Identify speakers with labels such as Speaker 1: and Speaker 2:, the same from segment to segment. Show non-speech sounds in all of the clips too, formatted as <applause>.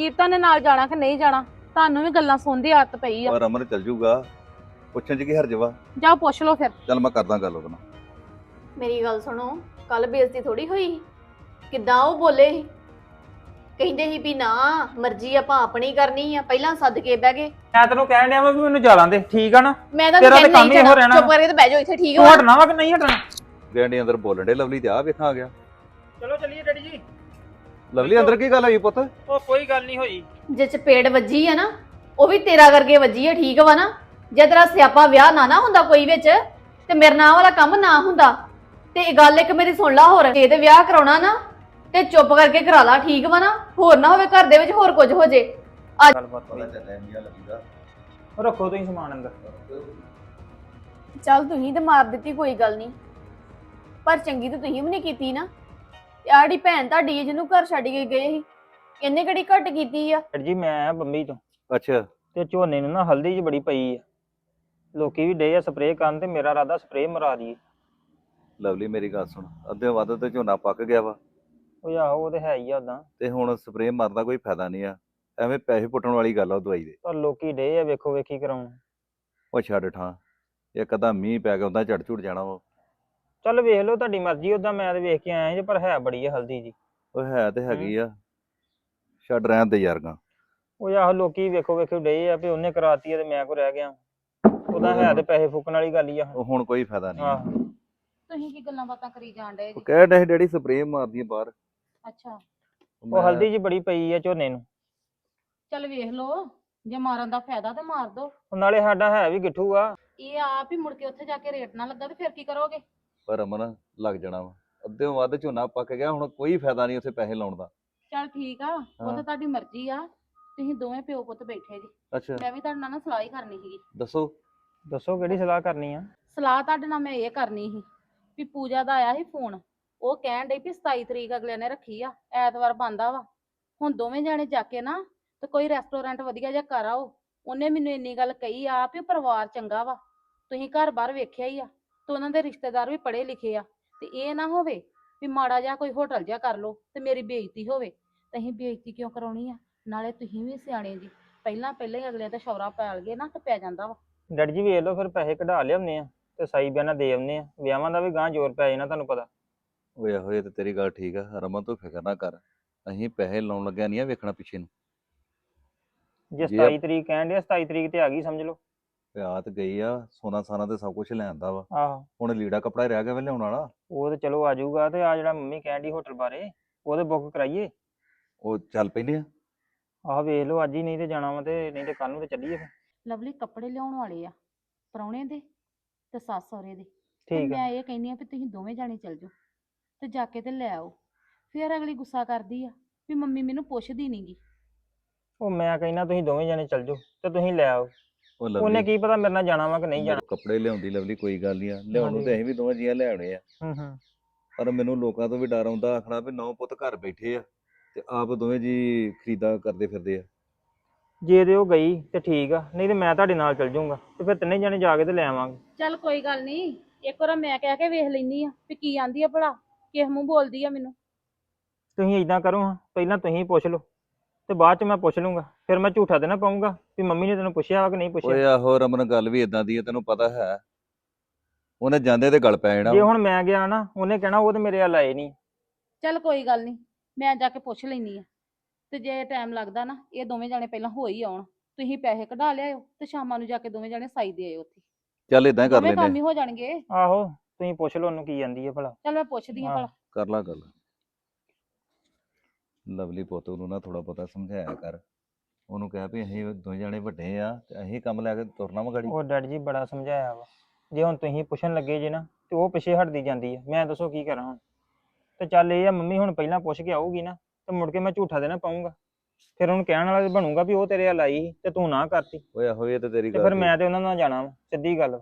Speaker 1: ਕੀਰਤਨ ਨੇ ਨਾਲ ਜਾਣਾ ਕਿ ਨਹੀਂ ਜਾਣਾ? ਤੁਹਾਨੂੰ ਵੀ ਗੱਲਾਂ ਸੁਣਦੀ ਆਦਤ ਪਈ ਆ।
Speaker 2: ਪਰ ਅਮਰ ਚੱਲ ਜੂਗਾ। ਪੁੱਛਣ ਚ ਕੀ ਹਰਜ ਵਾ?
Speaker 1: ਜਾਓ ਪੁੱਛ ਲਓ ਫਿਰ।
Speaker 2: ਚੱਲ ਮੈਂ ਕਰਦਾ ਗੱਲ ਉਹਦੇ ਨਾਲ।
Speaker 3: ਮੇਰੀ ਗੱਲ ਸੁਣੋ ਕੱਲ ਬੇਇੱਜ਼ਤੀ ਥੋੜੀ ਹੋਈ। ਕਿੱਦਾਂ ਉਹ ਬੋਲੇ? ਸੀ? ਕਹਿੰਦੇ ਸੀ ਵੀ ਨਾ ਮਰਜ਼ੀ ਆਪਾਂ ਆਪਣੀ ਕਰਨੀ ਆ ਪਹਿਲਾਂ ਸੱਦ ਕੇ ਬਹਿ ਗਏ।
Speaker 4: ਮੈਂ ਤੈਨੂੰ ਕਹਿਣ ਡਿਆ ਵਾ ਵੀ ਮੈਨੂੰ ਜਾਲਾਂ ਦੇ ਠੀਕ ਆ ਨਾ?
Speaker 3: ਮੈਂ ਤਾਂ
Speaker 4: ਤੇਰਾ ਤਾਂ ਕੰਮ ਹੀ ਇਹੋ ਰਹਿਣਾ।
Speaker 3: ਚੁੱਪ ਕਰਕੇ ਤੇ ਬਹਿ ਜਾਓ ਇੱਥੇ ਠੀਕ
Speaker 4: ਤੂੰ
Speaker 3: ਹੋ
Speaker 4: ਹਟਣਾ ਵਾ ਕਿ ਨਹੀਂ ਹਟਣਾ?
Speaker 2: ਗੈਂਡੀ ਅੰਦਰ ਬੋਲਣ ਦੇ ਲਵਲੀ ਤੇ ਆ ਵੇਖਾਂ ਆ ਗਿਆ।
Speaker 4: ਚਲੋ ਚੱਲੀਏ ਡੈਡੀ ਜੀ।
Speaker 2: ਲਵਲੀ ਅੰਦਰ ਕੀ ਗੱਲ ਹੋਈ ਪੁੱਤ?
Speaker 4: ਉਹ ਕੋਈ ਗੱਲ ਨਹੀਂ ਹੋਈ।
Speaker 3: ਜੇ ਚਪੇੜ ਵੱਜੀ ਆ ਨਾ ਉਹ ਵੀ ਤੇਰਾ ਕਰਕੇ ਵੱਜੀ ਆ ਠੀਕ ਵਾ ਨਾ? ਜੇ ਤੇਰਾ ਸਿਆਪਾ ਵਿਆਹ ਨਾ ਨਾ ਹੁੰਦਾ ਕੋਈ ਵਿੱਚ ਤੇ ਮੇਰੇ ਨਾਲ ਵਾਲਾ ਕੰਮ ਨਾ ਹੁੰਦਾ। ਤੇ ਇਹ ਗੱਲ ਇੱਕ ਮੇਰੀ ਸੁਣ ਲਾ ਹੋਰ। ਜੇ ਤੇ ਵਿਆਹ ਕਰਾਉਣਾ ਨਾ ਤੇ ਚੁੱਪ ਕਰਕੇ ਕਰਾ ਲਾ ਠੀਕ ਵਾ ਨਾ? ਹੋਰ ਨਾ ਹੋਵੇ ਘਰ ਦੇ ਵਿੱਚ ਹੋਰ ਕੁਝ ਹੋ ਜੇ।
Speaker 4: ਗੱਲਬਾਤ
Speaker 2: ਲੱਗਦਾ
Speaker 4: ਰੱਖੋ ਤੁਸੀਂ ਸਮਾਨ ਅੰਦਰ।
Speaker 3: ਚੱਲ ਤੁਸੀਂ ਤੇ ਮਾਰ ਦਿੱਤੀ ਕੋਈ ਗੱਲ ਨਹੀਂ। ਪਰ ਚੰਗੀ ਤਾਂ ਤੁਸੀਂ ਵੀ ਨਹੀਂ ਕੀਤੀ ਨਾ। ਤੇ ਆੜੀ ਭੈਣ ਤੁਹਾਡੀ ਹੈ ਜਿਹਨੂੰ ਘਰ ਛੱਡ ਕੇ ਗਏ ਸੀ। ਇਹਨੇ ਕਿਹੜੀ ਘੱਟ ਕੀਤੀ ਆ?
Speaker 4: ਜੀ ਮੈਂ ਆਇਆ ਬੰਬਈ ਤੋਂ।
Speaker 2: ਅੱਛਾ।
Speaker 4: ਤੇ ਝੋਨੇ ਨੂੰ ਨਾ ਹਲਦੀ ਚ ਬੜੀ ਪਈ ਆ। ਲੋਕੀ ਵੀ ਡੇ ਆ ਸਪਰੇਅ ਕਰਨ ਤੇ ਮੇਰਾ ਇਰਾਦਾ ਸਪਰੇਅ ਮਰਾ ਦਈਏ।
Speaker 2: ਲਵਲੀ ਮੇਰੀ ਗੱਲ ਸੁਣ। ਅੱਧੇ ਵੱਧ ਤੇ ਝੋਨਾ ਪੱਕ ਗਿਆ ਵਾ।
Speaker 4: ਉਹ ਆਹੋ ਉਹ ਤੇ ਹੈ ਹੀ ਆ ਉਦਾਂ
Speaker 2: ਤੇ ਹੁਣ ਸਪਰੇਅ ਮਾਰਨ ਦਾ ਕੋਈ ਫਾਇਦਾ ਨਹੀਂ ਆ। ਐਵੇਂ ਪੈਸੇ ਪੁੱਟਣ ਵਾਲੀ ਗੱਲ ਆ ਉਹ ਦਵਾਈ ਦੇ।
Speaker 4: ਪਰ ਲੋਕੀ ਡੇ ਆ ਵੇਖੋ ਵੇਖੀ ਕਰਾਉਣ।
Speaker 2: ਉਹ ਛੱਡ ਠਾਂ। ਇੱਕ ਅੱਧਾ ਮੀਂਹ ਪੈ ਗਿਆ ਉਹਦਾ ਝੜ ਝੁੜ ਜਾਣਾ ਵਾ।
Speaker 4: ਚੱਲ ਵੇਖ ਲਓ ਤੁਹਾਡੀ ਮਰਜ਼ੀ ਉਦਾਂ ਮੈਂ ਤੇ ਵੇਖ ਕੇ ਆਇਆ ਜੀ ਪਰ ਹੈ ਬੜੀ ਆ ਹਲਦੀ ਜੀ।
Speaker 2: ਉਹ ਹੈ ਤੇ ਹੈਗੀ ਆ। ਛੱਡ ਰਹਿਣ ਦੇ ਯਾਰਗਾ
Speaker 4: ਉਹ ਆਹੋ ਲੋਕੀ ਵੇਖੋ ਵੇਖੋ ਡੇ ਆ ਵੀ ਉਹਨੇ ਕਰਾਤੀ ਆ ਤੇ ਮੈਂ ਕੋ ਰਹਿ ਗਿਆ। ਉਹਦਾ ਹੈ ਤੇ ਪੈਸੇ ਫੂਕਣ ਵਾਲੀ ਗੱਲ ਹੀ ਆ।
Speaker 2: ਉਹ ਹੁਣ ਕੋਈ ਫਾਇਦਾ ਨਹੀਂ ਆ।
Speaker 4: ਆਹ।
Speaker 1: ਤੁਸੀਂ ਕੀ ਗੱਲਾਂ ਬਾਤਾਂ ਕਰੀ ਜਾਣ ਡਏ
Speaker 2: ਉਹ
Speaker 1: ਜੀ?
Speaker 2: ਕਹਿ ਡੈ ਡੈਡੀ ਸਪਰੇਅ ਮਾਰਦੀ ਆ ਬਾਹਰ।
Speaker 1: ਅੱਛਾ।
Speaker 4: ਉਹ ਹਲਦੀ ਜੀ ਬੜੀ ਪਈ ਆ ਝੋਨੇ ਨੂੰ।
Speaker 1: ਚੱਲ ਵੇਖ ਲਓ ਜੇ ਮਾਰਨ ਦਾ ਫਾਇਦਾ ਤੇ ਮਾਰ ਦੋ।
Speaker 4: ਉਹ ਨਾਲੇ ਸਾਡਾ ਹੈ ਵੀ ਗਿੱਠੂ ਆ।
Speaker 1: ਇਹ ਆਪ ਹੀ ਮੁੜ ਕੇ ਉੱਥੇ ਜਾ ਕੇ ਰੇਟ ਨਾ ਲੱਗਾ ਤੇ ਫਿਰ ਕੀ ਕਰੋਗੇ?
Speaker 2: ਪਰ ਅਮਨ ਲੱਗ ਜਾਣਾ ਵਾ। ਅੱਧੇ ਵੱਧ ਝੋਨਾ ਪੱਕ ਗਿਆ ਹੁਣ ਕੋਈ ਫਾਇਦਾ ਨਹੀਂ ਉੱਥੇ ਪੈਸੇ ਲਾਉਣ ਦਾ।
Speaker 1: ਚੱਲ ਠੀਕ ਆ ਉਹ
Speaker 2: ਹਾਂ।
Speaker 1: ਤਾਂ ਤੁਹਾਡੀ ਮਰਜ਼ੀ ਆ ਤੁਸੀਂ ਦੋਵੇਂ ਪਿਓ ਪੁੱਤ ਬੈਠੇ ਜੀ।
Speaker 2: ਅੱਛਾ।
Speaker 1: ਮੈਂ ਵੀ ਤੁਹਾਡੇ ਨਾਲ ਨਾ ਸਲਾਹ ਹੀ ਕਰਨੀ ਸੀਗੀ।
Speaker 2: ਦੱਸੋ।
Speaker 4: ਦੱਸੋ ਕਿਹੜੀ ਸਲਾਹ ਕਰਨੀ ਆ?
Speaker 1: ਸਲਾਹ ਤੁਹਾਡੇ ਨਾਲ ਮੈਂ ਇਹ ਕਰਨੀ ਸੀ ਵੀ ਪੂਜਾ ਦਾ ਆਇਆ ਸੀ ਫੋਨ ਉਹ ਕਹਿਣ ਡਈ ਵੀ 27 ਤਰੀਕ ਅਗਲੇ ਨੇ ਰੱਖੀ ਆ ਐਤਵਾਰ ਬੰਦਾ ਵਾ। ਹੁਣ ਦੋਵੇਂ ਜਾਣੇ ਜਾ ਕੇ ਨਾ ਤੇ ਕੋਈ ਰੈਸਟੋਰੈਂਟ ਵਧੀਆ ਜਿਹਾ ਕਰ ਆਓ ਉਹਨੇ ਮੈਨੂੰ ਇੰਨੀ ਗੱਲ ਕਹੀ ਆ ਵੀ ਪਰਿਵਾਰ ਚੰਗਾ ਵਾ ਤੁਸੀਂ ਘਰ ਬਾਹਰ ਵੇਖਿਆ ਹੀ ਆ। ਤੇ ਉਹਨਾਂ ਦੇ ਰਿਸ਼ਤੇਦਾਰ ਵੀ ਪੜ੍ਹੇ ਲਿਖੇ ਆ ਤੇ ਇਹ ਨਾ ਹੋਵੇ ਵੀ ਮਾੜਾ ਜਿਹਾ ਕੋਈ ਹੋਟਲ ਜਿਹਾ ਕਰ ਲਓ ਤੇ ਮੇਰੀ ਬੇਇੱਜ਼ਤੀ ਹੋਵੇ ਤੇ ਅਸੀਂ ਬੇਇੱਜ਼ਤੀ ਕਿਉਂ ਕਰਾਉਣੀ ਆ? ਨਾਲੇ ਤੁਸੀਂ ਵੀ ਸਿਆਣੇ ਜੀ ਪਹਿਲਾਂ ਪਹਿਲਾਂ ਹੀ ਅਗਲੇ ਦਾ ਸ਼ੌਰਾ ਪੈਲ ਗਏ ਨਾ ਤੇ ਪੈ ਜਾਂਦਾ ਵਾ।
Speaker 4: ਡੈਡੀ ਜੀ ਵੇਖ ਲਓ ਫਿਰ ਪੈਸੇ ਕਢਾ ਲਿਆਉਂਦੇ ਆ ਤੇ ਸਾਈ ਬਿਆਨਾ ਦੇ ਆਉਂਦੇ ਆ ਵਿਆਹਾਂ ਦਾ ਵੀ ਗਾਂ ਜ਼ੋਰ ਪੈ ਜਾਣਾ ਤੁਹਾਨੂੰ ਪਤਾ।
Speaker 2: ਓਏ ਹੋਏ ਤੇ ਤੇਰੀ ਗੱਲ ਠੀਕ ਆ ਰਮਨ ਤੂੰ ਫਿਕਰ ਨਾ ਕਰ ਅਸੀਂ ਪੈਸੇ ਲਾਉਣ ਲੱਗਿਆ ਨਹੀਂ ਆ ਵੇਖਣਾ ਪਿੱਛੇ ਨੂੰ।
Speaker 4: ਜੇ
Speaker 2: ਜੀ
Speaker 4: 27 ਤਰੀਕ ਕਹਿਣ ਡਿਆ 27 ਤਰੀਕ ਤੇ ਆ ਗਈ ਸਮਝ ਲਓ।
Speaker 2: ਪਿਆਤ ਗਈ ਆ ਸੋਨਾ ਸਾਨਾ ਤੇ ਸਭ ਕੁਝ ਲੈਂਦਾ ਵਾ।
Speaker 4: ਆਹੋ।
Speaker 2: ਹੁਣ ਲੀੜਾ ਕਪੜਾ ਹੀ ਰਹਿ ਗਿਆ ਵੇ ਲਿਆਉਣ ਵਾਲਾ।
Speaker 4: ਉਹ ਤੇ ਚਲੋ ਆ ਜਾਊਗਾ ਤੇ ਆ ਜਿਹੜਾ ਮੰਮੀ ਕਹਿਣ ਡਈ ਹੋਟਲ ਬਾਰੇ ਉਹਦੇ ਬੁੱਕ ਕਰਾਈਏ।
Speaker 2: ਉਹ ਚੱਲ ਪੈਂਦੇ ਆ।
Speaker 4: ਆਹ ਵੇਖ ਲਓ ਅੱਜ ਹੀ ਨਹੀਂ ਤੇ ਜਾਣਾ ਵਾ ਤੇ ਨਹੀਂ ਤੇ ਕੱਲ ਨੂੰ ਤੇ ਚੱਲੀਏ ਫਿਰ।
Speaker 1: ਲਵਲੀ ਕੱਪੜੇ ਲਿਆਉਣ ਵਾਲੇ ਆ ਪ੍ਰਾਹੁਣੇ ਦੇ ਤੇ ਸੱਸ ਸਹੁਰੇ ਦੇ। ਤੇ
Speaker 4: ਠੀਕ ਆ।
Speaker 1: ਮੈਂ ਇਹ ਕਹਿੰਦੀ ਆ ਵੀ ਤੁਸੀਂ ਦੋਵੇਂ ਜਾਣੇ ਚੱਲ ਜਾਓ ਤੇ ਜਾ ਕੇ ਤੇ ਲੈ ਆਓ। ਫਿਰ ਅਗਲੀ ਗੁੱਸਾ ਕਰਦੀ ਆ ਵੀ ਮੰਮੀ ਮੈਨੂੰ ਪੁੱਛਦੀ ਨਹੀਂਗੀ
Speaker 4: ਉਹ ਮੈਂ ਕਹਿੰਦਾ ਤੁਸੀਂ ਦੋਵੇਂ ਜਣੇ ਚੱਲ ਜਾਓ ਤੇ ਤੁਸੀਂ ਲੈ ਆਓ।
Speaker 2: ਉਹ
Speaker 4: ਉਹਨੇ
Speaker 2: ਲਵਲੀ
Speaker 4: ਕੀ ਪਤਾ ਮੇਰੇ ਨਾਲ ਜਾਣਾ ਵਾ ਕਿ ਨਹੀਂ ਜਾਣਾ।
Speaker 2: ਕੱਪੜੇ ਲਿਆਉਂਦੀ ਲਵਲੀ ਕੋਈ ਗੱਲ ਨਹੀਂ ਆ। ਲਿਆਉਣ ਨੂੰ ਤੇ ਅਸੀਂ ਵੀ ਦੋਵਾਂ ਜੀਆਂ ਲੈ ਆਉਣੇ ਆ।
Speaker 4: ਹੂੰ ਹੂੰ।
Speaker 2: ਪਰ ਮੈਨੂੰ ਲੋਕਾਂ ਤੋਂ ਵੀ ਡਰ ਆਉਂਦਾ ਆਖਣਾ ਵੀ ਨੌ ਪੁੱਤ ਘਰ ਬੈਠੇ ਆ ਤੇ ਆਪ ਦੋਵੇਂ ਜੀ ਖਰੀਦਾ ਕਰਦੇ ਫਿਰਦੇ ਆ।
Speaker 4: ਜੇ ਤੇ ਉਹ ਗਈ ਤੇ ਠੀਕ ਆ ਨਹੀਂ ਤੇ ਮੈਂ ਤੁਹਾਡੇ ਨਾਲ ਚੱਲ ਜਾਊਂਗਾ ਤੇ ਫਿਰ ਤਿੰਨੇ ਜਣੇ ਜਾ ਕੇ ਤੇ ਲੈ ਆਵਾਂਗੇ।
Speaker 1: ਚੱਲ ਕੋਈ ਗੱਲ ਨਹੀਂ ਇੱਕ ਵਾਰ ਮੈਂ ਕਹਿ ਕੇ ਵੇਖ ਲੈਨੀ ਆ ਵੀ ਕੀ ਆਂਦੀ ਆ ਭਲਾ ਕਿਸ ਮੂੰਹ ਬੋਲਦੀ ਆ ਮੈਨੂੰ।
Speaker 4: ਤੁਸੀਂ ਇਦਾਂ ਕਰੋ ਹਾਂ ਪਹਿਲਾਂ ਤੁਸੀਂ ਪੁੱਛ ਲਓ। ਤੇ ਬਾਅਦ ਚ ਮੈਂ ਪੁੱਛ ਲੂੰਗਾ। ਫਿਰ ਮੈਂ ਝੂਠਾ ਤੇ ਨਾ ਪਾਉਂਗਾ ਵੀ ਮੰਮੀ ਨੇ ਤੈਨੂੰ ਪੁੱਛਿਆ ਵਾ ਕਿ ਨਹੀਂ ਪੁੱਛਿਆ?
Speaker 2: ਓਏ ਆਹੋ ਰਮਨ ਗੱਲ ਵੀ ਇਦਾਂ ਦੀ ਆ ਤੈਨੂੰ ਪਤਾ ਹੈ। ਉਹਨੇ ਜਾਂਦੇ ਤੇ ਗਲ ਪੈ ਜਾਣਾ।
Speaker 4: ਜੇ ਹੁਣ ਮੈਂ ਗਿਆ ਨਾ ਉਹਨੇ ਕਹਿਣਾ ਉਹ ਤੇ ਮੇਰੇ ਵੱਲ ਆਏ ਨਹੀਂ।
Speaker 1: ਚੱਲ ਕੋਈ ਗੱਲ ਨਹੀਂ ਮੈਂ ਜਾ ਕੇ ਪੁੱਛ ਲੈਨੀ ਆ। ਤੇ ਜੇ ਟਾਈਮ ਲੱਗਦਾ ਨਾ ਇਹ ਦੋਵੇਂ ਜਾਣੇ ਪਹਿਲਾਂ ਹੋ ਹੀ ਆਉਣ। ਤੁਸੀਂ ਪੈਸੇ ਕਢਾ ਲਿਆਇਓ ਤੇ ਸ਼ਾਮਾਂ ਨੂੰ ਜਾ ਕੇ ਦੋਵੇਂ ਜਾਣੇ ਸਾਈ ਦੇ ਆਇਓ ਉੱਥੇ।
Speaker 2: ਚੱਲ ਇਦਾਂ ਕਰ
Speaker 1: ਦੋਵੇਂ ਕੰਮ
Speaker 2: ਲੈਨੇ
Speaker 1: ਹੀ ਹੋ ਜਾਣਗੇ।
Speaker 4: ਆਹੋ ਤੁਸੀਂ ਪੁੱਛ ਲਓ ਉਹਨੂੰ ਕੀ ਜਾਂਦੀ ਹੈ ਭਲਾ।
Speaker 1: ਚੱਲ ਮੈਂ ਪੁੱਛਦੀ ਆ
Speaker 4: ਹਾਂ।
Speaker 1: ਭਲਾ।
Speaker 2: ਕਰ ਲਾ ਗੱਲ। ਲਵਲੀ ਪੁੱਤ ਨੂੰ ਨਾ ਥੋੜਾ ਬਹੁਤਾ ਸਮਝਾਇਆ ਕਰ। ਉਹਨੂੰ ਕਹਿ ਵੀ ਅਸੀਂ ਦੋਵੇਂ ਜਾਣੇ ਵੱਡੇ ਆ ਤੇ ਅਸੀਂ ਕੰਮ ਲੈ ਕੇ ਤੁਰਨਾ ਵਾ ਗਾੜੀ।
Speaker 4: ਉਹ ਡੈਡੀ ਜੀ ਬੜਾ ਸਮਝਾਇਆ ਵਾ। ਜੇ ਹੁਣ ਤੁਸੀਂ ਪੁੱਛਣ ਲੱਗੇ ਜੇ ਨਾ ਤੇ ਉਹ ਪਿੱਛੇ ਹਟਦੀ ਜਾਂਦੀ ਹੈ ਮੈਂ ਦੱਸੋ ਕੀ ਕਰਾਂ ਹੁਣ? ਤੇ ਚੱਲ ਇਹ ਆ ਮੰਮੀ ਹੁਣ ਪਹਿਲਾਂ ਪੁੱਛ ਕੇ ਆਊਗੀ ਨਾ ਤੇ ਮੁੜ ਕੇ ਮੈਂ ਝੂਠਾ ਦੇਣਾ ਪਾਉਂਗਾ ਫਿਰ ਉਹਨੂੰ ਕਹਿਣ ਵਾਲਾ ਤੇ ਬਣੂਗਾ ਵੀ ਉਹ ਤੇਰੇ ਵੱਲ ਆਈ ਸੀ ਤੇ ਤੂੰ ਨਾ ਕਰਤੀ।
Speaker 2: ਓਏ ਇਹ ਤੇ ਤੇਰੀ ਗੱਲ
Speaker 4: ਫਿਰ। ਮੈਂ ਤੇ ਉਹਨਾਂ ਨਾਲ ਜਾਣਾ ਵਾ ਸਿੱਧੀ ਗੱਲ ਵਾ।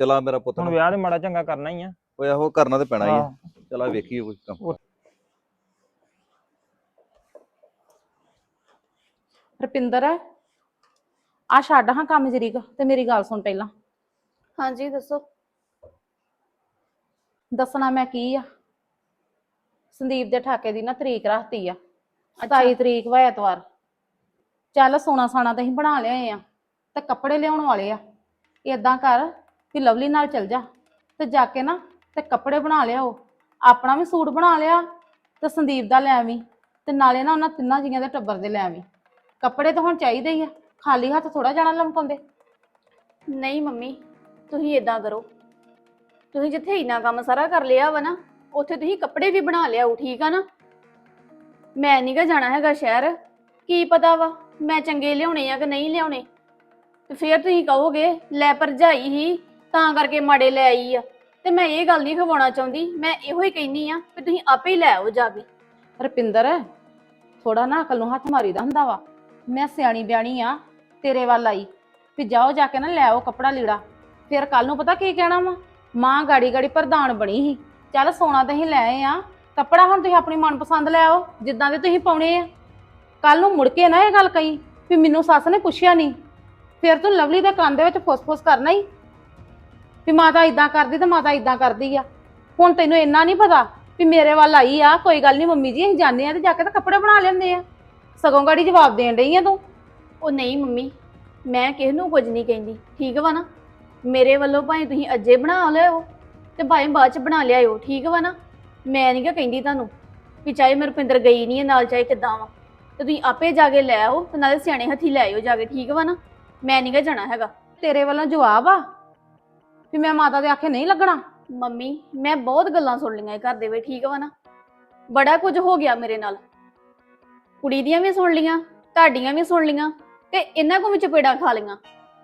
Speaker 2: ਚਲਾ ਮੇਰਾ ਪੁੱਤ
Speaker 4: ਹੁਣ। ਵਿਆਹ ਤੇ ਮਾੜਾ ਚੰਗਾ ਕਰਨਾ ਹੀ ਆ।
Speaker 2: ਓਏ ਆਹੋ ਕਰਨਾ ਤੇ ਪੈਣਾ ਹੀ ਆ।
Speaker 4: ਆਹ,
Speaker 2: ਚਲਾ ਵੇਖੀਏ ਕੋਈ ਕੰਮ।
Speaker 1: ਰਪਿੰਦਰ ਆ ਛੱਡ ਹਾਂ ਕੰਮ ਜਰੀਕ ਤੇ ਮੇਰੀ ਗੱਲ ਸੁਣ ਪਹਿਲਾਂ।
Speaker 3: ਹਾਂਜੀ ਦੱਸੋ।
Speaker 1: ਦੱਸਣਾ ਮੈਂ ਕੀ ਆ? ਸੰਦੀਪ ਦੇ ਠਾਕੇ ਦੀ ਨਾ ਤਰੀਕ ਰੱਖਤੀ ਆ 27 ਤਰੀਕ ਵਾ ਐਤਵਾਰ। ਚੱਲ ਸੋਨਾ ਸਾਣਾ ਤਾਂ ਅਸੀਂ ਬਣਾ ਲਿਆਏ ਆ ਤੇ ਕੱਪੜੇ ਲਿਆਉਣ ਵਾਲੇ ਆ। ਏਦਾਂ ਕਰ ਵੀ ਲਵਲੀ ਨਾਲ ਚੱਲ ਜਾ ਤੇ ਜਾ ਕੇ ਨਾ ਤੇ ਕੱਪੜੇ ਬਣਾ ਲਿਆਓ। ਆਪਣਾ ਵੀ ਸੂਟ ਬਣਾ ਲਿਆ ਤੇ ਸੰਦੀਪ ਦਾ ਲੈ ਆਵੀਂ ਤੇ ਨਾਲੇ ਨਾ ਉਹਨਾਂ ਤਿੰਨਾਂ ਜੀਆਂ ਦੇ ਟੱਬਰ ਦੇ ਲੈ ਆਵੀਂ। ਕੱਪੜੇ ਤਾਂ ਹੁਣ ਚਾਹੀਦੇ ਹੀ ਆ। ਖਾਲੀ ਹੱਥ ਥੋੜਾ ਜਾਣਾ ਲਮਕਾਉਂਦੇ।
Speaker 3: ਨਹੀਂ ਮੰਮੀ ਤੁਸੀਂ ਇਦਾਂ ਕਰੋ। ਤੁਸੀਂ ਜਿੱਥੇ ਇੰਨਾ ਕੰਮ ਸਾਰਾ ਕਰ ਲਿਆ ਵਾ ਨਾ ਉੱਥੇ ਤੁਸੀਂ ਕੱਪੜੇ ਵੀ ਬਣਾ ਲਿਆਓ ਠੀਕ ਆ ਨਾ? ਮੈਂ ਨੀ ਗਾ ਜਾਣਾ ਹੈਗਾ ਸ਼ਹਿਰ। ਕੀ ਪਤਾ ਵਾ ਮੈਂ ਚੰਗੇ ਲਿਆਉਣੇ ਆ ਕਿ ਨਹੀਂ ਲਿਆਉਣੇ? ਤੇ ਫੇਰ ਤੁਸੀਂ ਕਹੋਗੇ ਲੈ ਭਰਜਾਈ ਹੀ ਤਾਂ ਕਰਕੇ ਮਾੜੇ ਲੈ ਆਈ ਆ। ਤੇ ਮੈਂ ਇਹ ਗੱਲ ਨਹੀਂ ਖਵਾਉਣਾ ਚਾਹੁੰਦੀ ਮੈਂ ਇਹੋ ਹੀ ਕਹਿਨੀ ਆ ਕਿ ਤੁਸੀਂ ਆਪੇ ਹੀ ਲੈ ਆਓ ਜਾ ਕੇ।
Speaker 1: ਰਪਿੰਦਰ ਥੋੜਾ ਨਾ ਅਕਲ ਨੂੰ ਹੱਥ ਮਾਰੀਦਾ ਹੁੰਦਾ ਵਾ। ਮੈਂ ਸਿਆਣੀ ਬਿਆਣੀ ਆ, ਤੇਰੇ ਵੱਲ ਆਈ। ਵੀ ਜਾਓ ਜਾ ਕੇ ਨਾ ਲੈ ਆਓ ਕੱਪੜਾ ਲੀੜਾ। ਫਿਰ ਕੱਲ ਨੂੰ ਪਤਾ ਕੀ ਕਹਿਣਾ ਵਾ? ਮਾਂ ਗਾੜੀ ਗਾੜੀ ਪ੍ਰਧਾਨ ਬਣੀ ਸੀ। ਚੱਲ ਸੋਨਾ ਤਾਂ ਅਸੀਂ ਲੈ ਆਏ ਆ। ਕੱਪੜਾ ਹੁਣ ਤੁਸੀਂ ਆਪਣੀ ਮਨਪਸੰਦ ਲੈ ਆਓ, ਜਿੱਦਾਂ ਦੇ ਤੁਸੀਂ ਪਾਉਣੇ ਆ। ਕੱਲ ਨੂੰ ਮੁੜ ਕੇ ਨਾ ਇਹ ਗੱਲ ਕਹੀ ਵੀ ਮੈਨੂੰ ਸੱਸ ਨੇ ਪੁੱਛਿਆ ਨਹੀਂ। ਫਿਰ ਤੂੰ ਲਵਲੀ ਦੇ ਕੰਨ ਦੇ ਵਿੱਚ ਫੁੱਸ-ਫੁੱਸ ਕਰਨਾ ਹੀ। ਵੀ ਮਾਤਾ ਇਦਾਂ ਕਰਦੀ ਤੇ ਮਾਤਾ ਇਦਾਂ ਕਰਦੀ ਆ। ਹੁਣ ਤੈਨੂੰ ਇੰਨਾ ਨਹੀਂ ਪਤਾ ਵੀ ਮੇਰੇ ਵੱਲ ਆਈ ਆ, ਕੋਈ ਗੱਲ ਨਹੀਂ ਮੰਮੀ ਜੀ, ਅਸੀਂ ਜਾਂਦੇ ਆ ਤੇ ਜਾ ਕੇ ਤਾਂ ਕੱਪੜੇ ਬਣਾ ਲੈਂਦੇ ਆ। ਸਗੋਂ ਗਾੜੀ ਜਵਾਬ ਦੇਣ ਡਈ ਆ ਤੂੰ?
Speaker 3: ਉਹ ਨਹੀਂ ਮੰਮੀ ਮੈਂ ਕਿਸ ਨੂੰ ਕੁਝ ਨਹੀਂ ਕਹਿੰਦੀ ਠੀਕ ਵਾ ਨਾ? ਮੇਰੇ ਵੱਲੋਂ ਭਾਵੇਂ ਤੁਸੀਂ ਅੱਜੇ ਬਣਾ ਲਿਓ ਤੇ ਭਾਵੇਂ ਬਾਅਦ ਚ ਬਣਾ ਲਿਆਇਓ ਠੀਕ ਵਾ ਨਾ? ਮੈਂ ਨਹੀਂ ਕਹਿੰਦੀ ਤੁਹਾਨੂੰ ਵੀ ਚਾਹੇ ਮੇਰੇ ਰੁਪਿੰਦਰ ਗਈ ਨਹੀਂ ਹੈ ਨਾਲ ਚਾਹੇ ਕਿੱਦਾਂ ਵਾ। ਤੇ ਤੁਸੀਂ ਆਪੇ ਜਾ ਕੇ ਲੈ ਆਓ ਤੇ ਨਾਲੇ ਸਿਆਣੇ ਹੱਥੀ ਲੈ ਆਇਓ ਜਾ ਕੇ ਠੀਕ ਵਾ ਨਾ? ਮੈਂ ਨਹੀਂ ਗਾ ਜਾਣਾ ਹੈਗਾ।
Speaker 1: ਤੇਰੇ ਵੱਲੋਂ ਜਵਾਬ ਆ? ਵੀ ਮੈਂ ਮਾਤਾ ਦੇ ਆਖੇ ਨਹੀਂ ਲੱਗਣਾ?
Speaker 3: ਮੰਮੀ ਮੈਂ ਬਹੁਤ ਗੱਲਾਂ ਸੁਣ ਲਈਆਂ ਇਹ ਘਰ ਦੇ ਵਿੱਚ ਠੀਕ ਵਾ ਨਾ? ਬੜਾ ਕੁਝ ਹੋ ਗਿਆ ਮੇਰੇ ਨਾਲ। ਕੁੜੀ ਦੀਆਂ ਵੀ ਸੁਣ ਲੀਆਂ ਤੁਹਾਡੀਆਂ ਵੀ ਸੁਣ ਲੀਆਂ ਤੇ ਇਹਨਾਂ ਕੋ ਵੀ ਚਪੇੜਾਂ ਖਾ ਲਈਆਂ।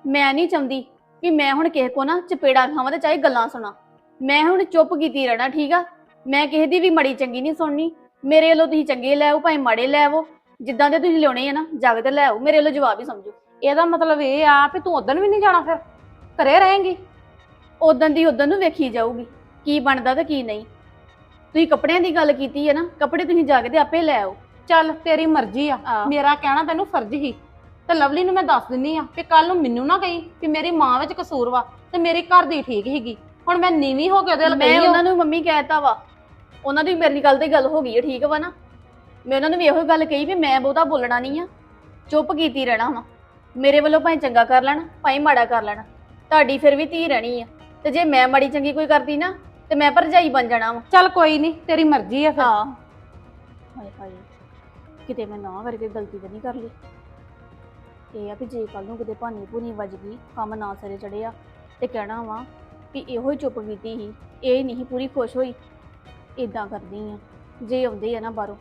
Speaker 3: ਮੈਂ ਨਹੀਂ ਚਾਹੁੰਦੀ ਵੀ ਮੈਂ ਹੁਣ ਕਿਸੇ ਕੋ ਨਾ ਚਪੇੜਾਂ ਖਾਵਾਂ ਤੇ ਚਾਹੇ ਗੱਲਾਂ ਸੁਣਾ। ਮੈਂ ਹੁਣ ਚੁੱਪ ਕੀਤੀ ਰਹਿਣਾ ਠੀਕ ਆ? ਮੈਂ ਕਿਸੇ ਦੀ ਵੀ ਮੜੀ ਚੰਗੀ ਨਹੀਂ ਸੁਣਨੀ। ਮੇਰੇ ਵੱਲੋਂ ਤੁਸੀਂ ਚੰਗੇ ਲੈ ਆਓ ਭਾਵੇਂ ਮਾੜੇ ਲੈ ਆਵੋ। ਜਿੱਦਾਂ ਦੇ ਤੁਸੀਂ ਲਿਆਉਣੇ ਆ ਨਾ ਜਗ ਤੇ ਲੈ ਆਓ। ਮੇਰੇ ਵੱਲੋਂ ਜਵਾਬ ਹੀ ਸਮਝੋ।
Speaker 1: ਇਹਦਾ ਮਤਲਬ ਇਹ ਆ ਵੀ ਤੂੰ ਉਦੋਂ ਵੀ ਨਹੀਂ ਜਾਣਾ ਫਿਰ? ਘਰੇ ਰਹੇਂਗੀ?
Speaker 3: ਉਦੋਂ ਦੀ ਉਦੋਂ ਨੂੰ ਵੇਖੀ ਜਾਊਗੀ ਕੀ ਬਣਦਾ ਤੇ ਕੀ ਨਹੀਂ। ਤੁਸੀਂ ਕੱਪੜਿਆਂ ਦੀ ਗੱਲ ਕੀਤੀ ਹੈ ਨਾ ਕੱਪੜੇ ਤੁਸੀਂ ਜਾ ਕੇ ਤੇ ਆਪੇ ਲੈ ਆਓ।
Speaker 1: ਚੱਲ ਤੇਰੀ ਮਰਜ਼ੀ ਆ।
Speaker 3: ਆਹ।
Speaker 1: ਮੇਰਾ ਕਹਿਣਾ ਤੈਨੂੰ ਫਰਜ਼ ਹੀ। ਤੇ ਲਵਲੀ ਨੂੰ ਮੈਂ ਦੱਸ ਦਿੰਨੀ ਆ ਕਿ ਕੱਲ ਨੂੰ ਮੈਨੂੰ ਨਾ ਕਹੀ ਕਿ ਮੇਰੀ ਮਾਂ ਵਿੱਚ ਕਸੂਰ ਵਾ ਤੇ ਮੇਰੀ ਘਰ ਦੀ ਠੀਕ ਹੀਗੀ ਹੁਣ ਮੈਂ ਨੀਵੀਂ ਹੋ ਕੇ ਉਹਦੇ ਵੱਲ
Speaker 3: ਮੈਂ
Speaker 1: ਗਈ
Speaker 3: ਉਹਨਾਂ ਨੂੰ ਮੰਮੀ ਕਹਿਤਾ ਵਾ। ਉਹਨਾਂ ਦੀ ਮੇਰੀ ਗੱਲ ਤੇ ਗੱਲ ਹੋ ਗਈ ਹੈ ਠੀਕ ਵਾ ਨਾ। ਮੈਂ ਉਹਨਾਂ ਨੂੰ ਵੀ ਇਹੋ ਗੱਲ ਕਹੀ ਵੀ ਮੈਂ ਬਹੁਤਾ ਬੋਲਣਾ ਨਹੀਂ ਆ। ਚੁੱਪ ਕੀਤੀ ਰਹਿਣਾ ਵਾ। ਮੇਰੇ ਵੱਲੋਂ ਭਾਵੇਂ ਚੰਗਾ ਕਰ ਲੈਣ ਭਾਵੇਂ ਮਾੜਾ ਕਰ ਲੈਣ। ਤੁਹਾਡੀ ਫਿਰ ਵੀ ਧੀ ਰਹਿਣੀ ਆ। ਤੇ ਜੇ ਮੈਂ ਮਾੜੀ ਚੰਗੀ ਕੋਈ ਕਰਦੀ ਨਾ ਤੇ ਮੈਂ ਭਰਜਾਈ ਬਣ ਜਾਣਾ ਵਾ।
Speaker 1: ਚੱਲ ਕੋਈ ਨਹੀਂ ਤੇਰੀ ਮਰਜ਼ੀ ਆ ਫਿਰ।
Speaker 3: ਹਾਂ। ਹਾਏ ਹਾਏ। ਕਿਤੇ ਮੈਂ ਨਾ ਕਰਕੇ ਗਲਤੀ ਤਾਂ ਨਹੀਂ ਕਰ ਲਈ। ਇਹ ਆ ਵੀ ਜੇ ਕੱਲ ਨੂੰ ਕਿਤੇ ਭਾਨੀ ਭੂਨੀ ਵੱਜ ਗਈ, ਕੰਮ ਨਾ ਸਿਰੇ ਚੜਿਆ ਤੇ ਕਹਿਣਾ ਵਾ ਵੀ ਇਹੋ ਹੀ ਚੁੱਪ ਕੀਤੀ ਸੀ, ਇਹ ਨਹੀਂ ਪੂਰੀ ਖੁਸ਼ ਹੋਈ। ਇਦਾਂ ਕਰਦੀ ਆ, ਜੇ ਆਉਂਦੇ ਆ ਨਾ ਬਾਹਰੋਂ,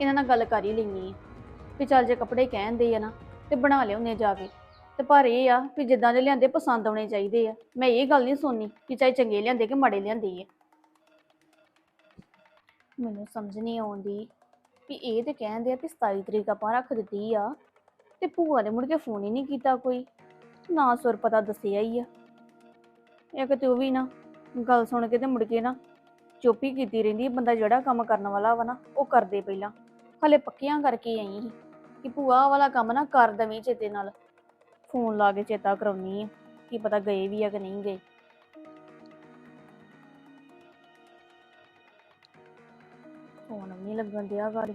Speaker 3: ਇਹਨਾਂ ਨਾਲ ਗੱਲ ਕਰ ਹੀ ਲੈਣੀ ਆ ਵੀ ਚੱਲ ਜੇ ਕੱਪੜੇ ਕਹਿੰਦੇ ਆ ਨਾ, ਤੇ ਬਣਾ ਲਿਆਉਂਦੇ ਜਾ ਕੇ। ਤੇ ਪਰ ਇਹ ਆ ਵੀ ਜਿੱਦਾਂ ਦੇ ਲਿਆਂਦੇ ਪਸੰਦ ਆਉਣੇ ਚਾਹੀਦੇ ਆ। ਮੈਂ ਇਹ ਗੱਲ ਨਹੀਂ ਸੁਣਨੀ ਕਿ ਚਾਹੇ ਚੰਗੇ ਲਿਆਂਦੇ ਕਿ ਮਾੜੇ ਲਿਆਂਦੇ ਆ। ਮੈਨੂੰ ਸਮਝ ਨਹੀਂ ਆਉਂਦੀ ਵੀ ਇਹ ਤੇ ਕਹਿੰਦੇ ਆ ਕਿ 27 ਤਰੀਕ ਆਪਾਂ ਰੱਖ ਦਿੱਤੀ ਆ ਤੇ ਭੂਆ ਨੇ ਮੁੜ ਕੇ ਫੋਨ ਹੀ ਨਹੀਂ ਕੀਤਾ ਕੋਈ। ਨਾ ਸੁਰ ਪਤਾ ਦੱਸਿਆ ਹੀ ਆ। ਇੱਕ ਤੇ ਉਹ ਵੀ ਨਾ, ਗੱਲ ਸੁਣ ਕੇ ਤੇ ਮੁੜ ਕੇ ਨਾ ਚੁੱਪ ਹੀ ਕੀਤੀ ਰਹਿੰਦੀ ਆ। ਬੰਦਾ ਜਿਹੜਾ ਕੰਮ ਕਰਨ ਵਾਲਾ ਵਾ ਨਾ, ਉਹ ਕਰਦੇ ਪਹਿਲਾਂ। ਹਲੇ ਪੱਕੀਆਂ ਕਰਕੇ ਆਈ ਸੀ ਕਿ ਭੂਆ ਵਾਲਾ ਕੰਮ ਨਾ ਕਰ ਦਵੀਂ ਚੇਤੇ ਨਾਲ। ਫੋਨ ਲਾ ਕੇ ਚੇਤਾ ਕਰਾਉਣੀ ਆ, ਕੀ ਪਤਾ ਗਏ ਵੀ ਆ ਕਿ ਨਹੀਂ ਗਏ। ਫੋਨ ਨਹੀਂ ਲੱਗਣ ਦਿਆ ਗਾੜੀ।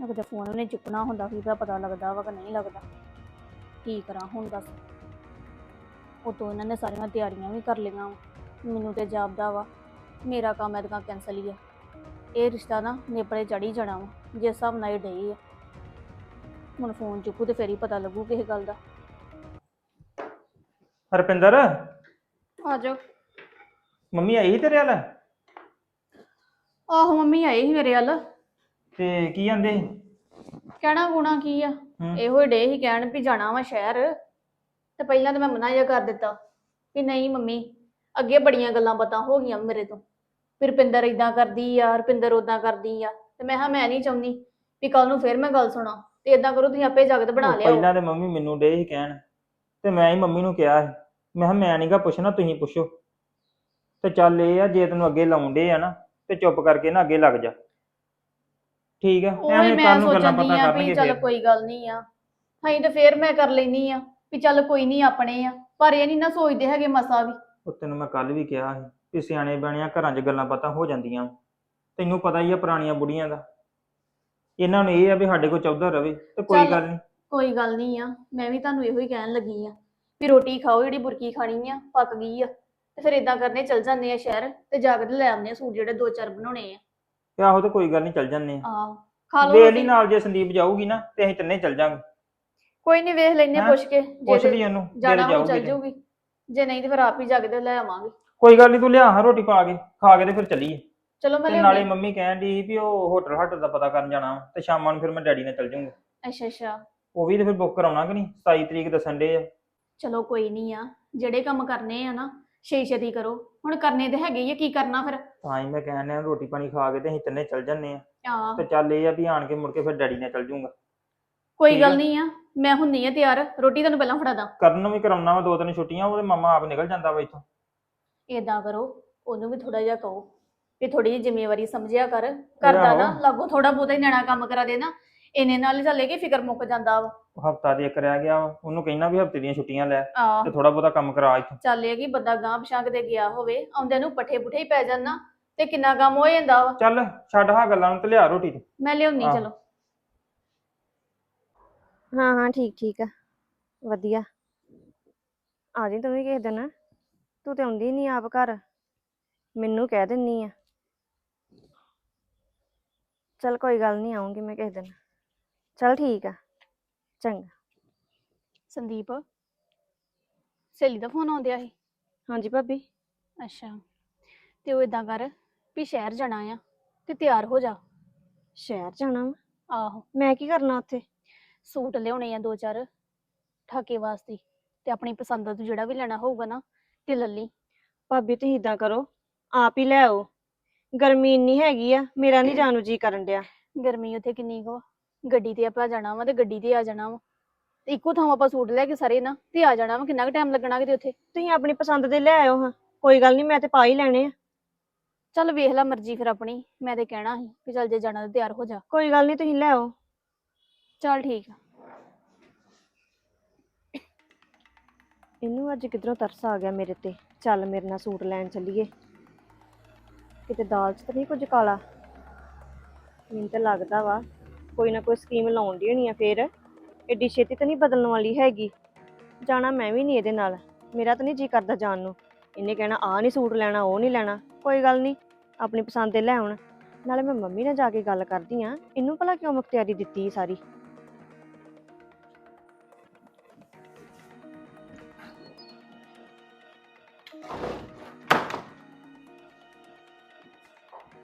Speaker 3: ਮੈਂ ਕਿਤੇ ਫੋਨ ਨਹੀਂ ਚੁੱਕਣਾ ਹੁੰਦਾ ਕੀ ਪਤਾ ਪਤਾ ਲੱਗਦਾ ਵਾ ਕਿ ਨਹੀਂ ਲੱਗਦਾ। ਕੀ ਕਰਾਂ ਹੁਣ ਦੱਸ। ਉਤੋਂ ਇਹਨਾਂ ਨੇ ਸਾਰੀਆਂ ਤਿਆਰੀਆਂ ਵੀ ਕਰ ਲਈਆਂ ਵਾ। ਮੈਨੂੰ ਤੇ ਜਾਪਦਾ ਵਾ ਮੇਰਾ ਕੰਮ ਐਤਕਾਂ ਕੈਨਸਲ ਹੀ ਆ। ਇਹ ਰਿਸ਼ਤਾ ਨਾ ਨੇਪਰੇ ਚੜੀ ਜਾਣਾ ਵਾ ਜਿਸ ਹਿਸਾਬ ਨਾਲ ਇਹ ਡਈ ਆ। ਹੁਣ ਫੋਨ ਚੁੱਕੂ ਤੇ ਫੇਰ ਹੀ ਪਤਾ ਲੱਗੂ ਕਿਸੇ ਗੱਲ ਦਾ।
Speaker 4: ਹਰਪਿੰਦਰ?
Speaker 3: ਆ ਜਾਓ।
Speaker 4: ਮੰਮੀ ਆਈ ਸੀ ਤੇਰੇ ਵੱਲ?
Speaker 3: ਆਹੋ ਮੰਮੀ ਆਏ ਸੀ ਮੇਰੇ ਵੱਲ।
Speaker 4: ਤੇ ਕੀ ਆਂਦੇ
Speaker 3: ਕਹਿਣਾ ਗੁਣਾ ਕੀ ਆ?
Speaker 4: ਹੂੰ।
Speaker 3: ਇਹੋ ਹੀ ਡੇ ਹੀ ਕਹਿਣ ਵੀ ਜਾਣਾ ਵਾ ਸ਼ਹਿਰ। ਤੇ ਪਹਿਲਾਂ ਤਾਂ ਮੈਂ ਮਨਾ ਜਿਹਾ ਕਰ ਦਿੱਤਾ ਵੀ ਨਹੀਂ ਮੰਮੀ ਅੱਗੇ ਬੜੀਆਂ ਗੱਲਾਂ ਬਾਤਾਂ ਹੋ ਗਈਆਂ ਮੇਰੇ ਤੋਂ। ਫਿਰ ਰੁਪਿੰਦਰ ਇਦਾਂ ਕਰਦੀ ਆ ਰੁਪਿੰਦਰ ਉਦਾਂ ਕਰਦੀ ਆ। ਤੇ ਮੈਂ ਹਾਂ ਮੈਂ ਨਹੀਂ ਚਾਹੁੰਦੀ ਵੀ ਕੱਲ ਨੂੰ ਫਿਰ ਮੈਂ ਗੱਲ ਸੁਣਾ। ਤੇ ਇਦਾਂ ਕਰੋ ਤੁਸੀਂ ਆਪੇ ਜਗਤ ਬਣਾ
Speaker 4: ਉਹ
Speaker 3: ਲਿਆਓ।
Speaker 4: ਪਹਿਲਾਂ ਤੇ ਮੰਮੀ ਮੈਨੂੰ ਡੇ ਹੀ ਕਹਿਣ। ਤੇ ਮੈਂ ਹੀ ਮੰਮੀ ਨੂੰ ਕਿਹਾ ਸੀ। ਮੈਂ ਕਿਹਾ ਮੈਂ ਨਹੀਂਗਾ ਪੁੱਛਣਾ ਤੁਸੀਂ ਪੁੱਛੋ। ਤੇ ਚੱਲ ਇਹ ਆ ਜੇ ਤੈਨੂੰ ਅੱਗੇ ਲਾਉਂਦੇ ਆ ਨਾ ਤੇ ਚੁੱਪ ਕਰਕੇ ਨਾ ਅੱਗੇ ਲੱਗ ਜਾ। ਠੀਕ ਆ?
Speaker 3: ਉਹੀ
Speaker 4: ਐਵੇਂ
Speaker 3: ਮੈਂ
Speaker 4: ਕੱਲ ਨੂੰ ਗੱਲਾਂ
Speaker 3: ਸੋਚਦੀ
Speaker 4: ਪਤਾ
Speaker 3: ਆ ਵੀ
Speaker 4: ਕਰਨਗੇ
Speaker 3: ਚੱਲ
Speaker 4: ਫਿਰ।
Speaker 3: ਕੋਈ ਗੱਲ ਨਹੀਂ ਆ। ਹਾਂ ਤੇ ਫਿਰ ਮੈਂ ਕਰ ਲੈਨੀ ਆ ਵੀ ਚੱਲ ਕੋਈ ਨਹੀਂ ਆਪਣੇ ਆ। ਪਰ ਇਹ ਨਹੀਂ ਨਾ ਸੋਚਦੇ ਹੈਗੇ ਮਸਾ ਵੀ।
Speaker 4: ਉਹ ਤੈਨੂੰ ਮੈਂ ਕੱਲ ਵੀ ਕਿਹਾ ਸੀ ਕਿ ਸਿਆਣੇ ਬਿਆਣਿਆਂ ਘਰਾਂ 'ਚ ਗੱਲਾਂ ਪਤਾ ਹੋ ਜਾਂਦੀਆਂ ਤੈਨੂੰ ਪਤਾ ਹੀ ਆ ਪੁਰਾਣੀਆਂ ਬੁੜੀਆਂ ਦਾ। ਇਹਨਾਂ ਨੂੰ ਇਹ ਆ ਵੀ ਸਾਡੇ ਕੋਲ ਚੌਧਰ ਰਵੇ ਤੇ ਕੋਈ
Speaker 3: ਚੱਲ।
Speaker 4: ਗੱਲ ਨਹੀਂ
Speaker 3: ਕੋਈ ਗੱਲ ਨਹੀਂ ਆ। ਮੈਂ ਵੀ ਤੁਹਾਨੂੰ ਇਹੋ ਹੀ ਕਹਿਣ ਲੱਗੀ ਆ ਵੀ ਰੋਟੀ ਖਾਓ ਜਿਹੜੀ ਬੁਰਕੀ ਖਾਣੀ ਆ ਪੱਕ ਗਈ ਆ। ਤੇ ਫਿਰ ਇਦਾਂ ਕਰਨੇ ਚੱਲ ਜਾਂਦੇ ਆ ਸ਼ਹਿਰ ਤੇ ਜਾ ਕੇ ਤੇ ਲੈ ਆਉਂਦੇ ਆ ਸੂਟ ਜਿਹੜੇ ਦੋ ਚਾਰ ਬਣਾਉਣੇ ਆ।
Speaker 4: ਤੇ ਆਹੋ ਤੇ ਕੋਈ ਗੱਲ ਨਹੀਂ ਚੱਲ ਜੰਨੇ ਆ।
Speaker 3: ਆਹੋ ਖਾ ਲਓ
Speaker 4: ਵੇਖ ਲਈ
Speaker 3: ਰੋਟੀ।
Speaker 4: ਨਾਲ ਜੇ ਸੰਦੀਪ ਜਾਊਗੀ ਨਾ ਤੇ ਅਸੀਂ ਤਿੰਨੇ ਚੱਲ ਜਾਾਂਗੇ।
Speaker 3: ਕੋਈ ਨਹੀਂ ਵੇਖ ਲੈਨੇ
Speaker 4: ਹੈਂ?
Speaker 3: ਪੁੱਛ ਕੇ। ਜੇ
Speaker 4: ਪੁੱਛ
Speaker 3: ਤੇ
Speaker 4: ਲਈ ਉਹਨੂੰ ਜੇ
Speaker 3: ਜਾਣਾ ਹੋ
Speaker 4: ਜਾਊਗੀ
Speaker 3: ਚੱਲ
Speaker 4: ਤੇ।
Speaker 3: ਜਾਊਗੀ। ਜੇ ਨਹੀਂ ਤੇ ਫਿਰ ਆਪ ਹੀ ਜਾ ਕੇ ਤੇ ਲੈ ਆਵਾਂਗੇ।
Speaker 4: ਕੋਈ ਗੱਲ ਨਹੀਂ ਤੂੰ ਲਿਆ ਹਾਂ ਰੋਟੀ ਪਾ ਕੇ ਖਾ ਕੇ ਤੇ ਫਿਰ ਚੱਲੀਏ।
Speaker 3: ਚਲੋ ਮੈਂ
Speaker 4: ਤੇ ਨਾਲੇ
Speaker 3: ਲਿਆਉਂਦੀ
Speaker 4: ਮੰਮੀ ਕਹਿਣ ਦੀ ਵੀ ਉਹ ਹੋਟਲ ਹੱਟ ਦਾ ਪਤਾ ਕਰਨ ਜਾਣਾ ਵਾ ਤੇ ਸ਼ਾਮਾਂ ਨੂੰ ਫਿਰ ਮੈਂ ਡੈਡੀ ਨਾਲ ਚੱਲ ਜਾਊਂਗਾ।
Speaker 3: ਅੱਛਾ ਅੱਛਾ।
Speaker 4: ਉਹ ਵੀ ਤੇ ਫਿਰ ਬੁੱਕ ਕਰਾਉਣਾ ਕਿ ਨਹੀਂ? 27 ਤਰੀਕ ਦੱਸਣ ਦੇ ਆ।
Speaker 3: ਚਲੋ ਕੋਈ ਨਹੀਂ ਆ ਜਿਹੜੇ ਕੰਮ ਕਰਨੇ ਆ ਨਾ ਛੇ ਛੇਤੀ ਕਰੋ। ਹੁਣ ਕਰਨੇ ਤੇ ਹੈਗੇ ਹੀ ਆ ਕੀ ਕਰਨਾ ਫਿਰ?
Speaker 4: ਤਾਂ ਹੀ ਮੈਂ ਕਹਿਣ ਡਿਆ ਰੋਟੀ ਪਾਣੀ ਖਾ ਕੇ ਤੇ ਅਸੀਂ ਤਿੰਨੇ ਚੱਲ ਜੰਨੇ ਆ।
Speaker 3: ਆ
Speaker 4: ਤੇ ਚੱਲ ਇਹ ਆ ਵੀ ਆਣ ਕੇ ਮੁੜ ਕੇ ਫਿਰ ਡੈਡੀ ਨਾਲ ਚੱਲ ਜਾਊਂਗਾ
Speaker 3: ਕੋਈ
Speaker 4: ਠੀਕ
Speaker 3: ਗੱਲ। ਨਹੀਂ ਆ ਮੈਂ ਹੁੰਨੀ ਆ ਤਿਆਰ ਰੋਟੀ ਤੁਹਾਨੂੰ ਪਹਿਲਾਂ ਫੜਾ ਦਾਂ।
Speaker 4: ਕਰਨ ਨੂੰ ਵੀ ਕਰਾਉਣਾ ਵਾ ਦੋ ਤਿੰਨ ਛੁੱਟੀਆਂ ਉਹਦੇ ਮਾਮਾ ਆਪ ਨਿਕਲ ਜਾਂਦਾ ਵਾ ਇੱਥੋਂ।
Speaker 3: ਏਦਾਂ ਕਰੋ ਉਹਨੂੰ ਵੀ ਥੋੜਾ ਜਿਹਾ ਕਹੋ ਵੀ ਥੋੜੀ ਜਿਹੀ ਜ਼ਿੰਮੇਵਾਰੀ ਸਮਝਿਆ ਕਰ। ਕਰਦਾ ਨਾ
Speaker 4: ਆਹੋ।
Speaker 3: ਲਾਗੋ ਥੋੜਾ ਬਹੁਤਾ ਹੀ ਨਿਆਣਾ ਕੰਮ ਕਰਾ ਦੇ ਨਾ ਇਹਨੇ ਨਾਲ ਹੀ ਚੱਲੇ ਕਿ ਫਿਕਰ ਮੁੱਕ ਜਾਂਦਾ ਵਾ।
Speaker 4: ਹਫਤਾ ਦੇ ਇੱਕ ਰਹਿ ਗਿਆ ਵਾ ਉਹਨੂੰ ਕਹਿਣਾ ਵੀ ਹਫ਼ਤੇ ਦੀਆਂ ਛੁੱਟੀਆਂ ਲੈ
Speaker 3: ਆ
Speaker 4: ਤੇ ਥੋੜਾ ਬਹੁਤਾ ਕੰਮ ਕਰਾ ਇੱਥੋਂ।
Speaker 3: ਚੱਲ ਇਹ ਕਿ ਬੰਦਾ ਗਾਂ ਪਛਾਂ ਕਿਤੇ ਗਿਆ ਹੋਵੇ ਆਉਂਦਿਆਂ ਨੂੰ ਪੱਠੇ ਪੁੱਠੇ ਹੀ ਪੈ ਜਾਣ ਨਾ ਤੇ ਕਿੰਨਾ ਕੰਮ ਹੋ ਜਾਂਦਾ ਵਾ।
Speaker 4: ਚੱਲ ਛੱਡ ਹਾਂ ਗੱਲਾਂ ਨੂੰ ਤੇ ਲਿਆ ਰੋਟੀ ਤੇ।
Speaker 3: ਮੈਂ ਲਿਆਉਣੀ
Speaker 4: ਆਹ।
Speaker 3: ਚਲੋ।
Speaker 5: ਹਾਂ ਹਾਂ ਠੀਕ ਠੀਕ ਆ ਵਧੀਆ। ਆ ਜੀ ਤੂੰ ਵੀ ਕਿਸੇ ਦਿਨ। ਤੂੰ ਤੇ ਆਉਂਦੀ ਨਹੀਂ ਆਪ ਘਰ ਮੈਨੂੰ ਕਹਿ ਦਿੰਨੀ ਆ। ਚਲ ਕੋਈ ਗੱਲ ਨਹੀਂ ਆਉਂਗੀ ਮੈਂ ਕਿਸੇ ਦਿਨ। ਚਲ ਠੀਕ ਆ। ਚੰਗਾ।
Speaker 3: ਸੰਦੀਪ? ਸਹੇਲੀ ਦਾ ਫੋਨ ਆਉਂਦਿਆ ਸੀ।
Speaker 5: ਹਾਂਜੀ ਭਾਬੀ।
Speaker 3: ਅੱਛਾ। ਤੇ ਉਹ ਇਦਾਂ ਕਰ ਵੀ ਸ਼ਹਿਰ ਜਾਣਾ ਆ ਤੇ ਤਿਆਰ ਹੋ ਜਾ।
Speaker 5: ਸ਼ਹਿਰ ਜਾਣਾ ਵਾ?
Speaker 3: ਆਹੋ।
Speaker 5: ਮੈਂ ਕੀ ਕਰਨਾ ਉੱਥੇ?
Speaker 3: ਸੂਟ ਲਿਆਉਣੇ ਆ ਦੋ ਚਾਰ ਠਾਕੇ ਵਾਸਤੇ ਤੇ ਆਪਣੀ ਪਸੰਦ ਦਾ ਤੂੰ ਜਿਹੜਾ ਵੀ ਲੈਣਾ ਹੋਊਗਾ ਨਾ ਤੇ ਲੱਲੀ
Speaker 5: ਭਾਬੀ ਤੁਸੀਂ ਇਦਾਂ ਕਰੋ ਆਪ ਹੀ ਲੈ ਆਓ। ਗਰਮੀ ਇੰਨੀ ਹੈਗੀ ਆ ਮੇਰਾ ਨਹੀਂ <coughs> ਜਾਣ ਨੂੰ ਜੀ ਕਰਨ ਡਿਆ।
Speaker 3: ਗਰਮੀ ਉੱਥੇ ਕਿੰਨੀ ਕੁ ਗੱਡੀ ਤੇ ਆਪਾਂ ਜਾਣਾ ਵਾ ਤੇ ਗੱਡੀ ਤੇ ਆ ਜਾਣਾ ਵਾ। ਤੇ ਇੱਕੋ ਥਾਂ ਆਪਾਂ ਸੂਟ ਲੈ ਕੇ ਸਾਰੇ ਨਾ ਤੇ ਆ ਜਾਣਾ ਵਾ। ਕਿੰਨਾ ਕੁ ਟਾਈਮ ਲੱਗਣਾ ਕਿਤੇ ਉੱਥੇ?
Speaker 5: ਤੁਸੀਂ ਆਪਣੀ ਪਸੰਦ ਦੇ ਲੈ ਆਇਓ ਹਾਂ। ਕੋਈ ਗੱਲ ਨਹੀਂ ਮੈਂ ਤੇ ਪਾ ਹੀ ਲੈਣੇ ਆ।
Speaker 3: ਚੱਲ ਵੇਖ ਲੈ ਮਰਜ਼ੀ ਫਿਰ ਆਪਣੀ ਮੈਂ ਤੇ ਕਹਿਣਾ ਸੀ ਕਿ ਚੱਲ ਜੇ ਜਾਣਾ ਤੇ ਤਿਆਰ ਹੋ ਜਾ।
Speaker 5: ਕੋਈ ਗੱਲ ਨਹੀਂ ਤੁਸੀਂ ਲੈ ਆਓ।
Speaker 3: ਚੱਲ ਠੀਕ ਆ।
Speaker 5: ਇਹਨੂੰ ਅੱਜ ਕਿਧਰੋਂ ਤਰਸ ਆ ਗਿਆ ਮੇਰੇ ਤੇ। ਚੱਲ ਮੇਰੇ ਨਾਲ ਸੂਟ ਲੈਣ ਚੱਲੀਏ। ਕਿਤੇ ਦਾਲ 'ਚ ਤਾਂ ਨਹੀਂ ਕੁਝ ਕਾਲਾ? ਮੈਨੂੰ ਤਾਂ ਲੱਗਦਾ ਵਾ ਕੋਈ ਨਾ ਕੋਈ ਸਕੀਮ ਲਾਉਣ ਦੀ ਹੋਣੀ ਆ ਫੇਰ। ਏਡੀ ਛੇਤੀ ਤਾਂ ਨਹੀਂ ਬਦਲਣ ਵਾਲੀ ਹੈਗੀ। ਜਾਣਾ ਮੈਂ ਵੀ ਨਹੀਂ ਇਹਦੇ ਨਾਲ। ਮੇਰਾ ਤਾਂ ਨਹੀਂ ਜੀ ਕਰਦਾ ਜਾਣ ਨੂੰ। ਇਹਨੇ ਕਹਿਣਾ ਆ ਨਹੀਂ ਸੂਟ ਲੈਣਾ, ਉਹ ਨਹੀਂ ਲੈਣਾ। ਕੋਈ ਗੱਲ ਨਹੀਂ, ਆਪਣੀ ਪਸੰਦ ਦੇ ਲੈ ਆਉਣ। ਨਾਲੇ ਮੈਂ ਮੰਮੀ ਨਾਲ ਜਾ ਕੇ ਗੱਲ ਕਰਦੀ ਆ। ਇਹਨੂੰ ਭਲਾ ਕਿਉਂ ਮੁਖਤਿਆਰੀ ਦਿੱਤੀ ਸਾਰੀ?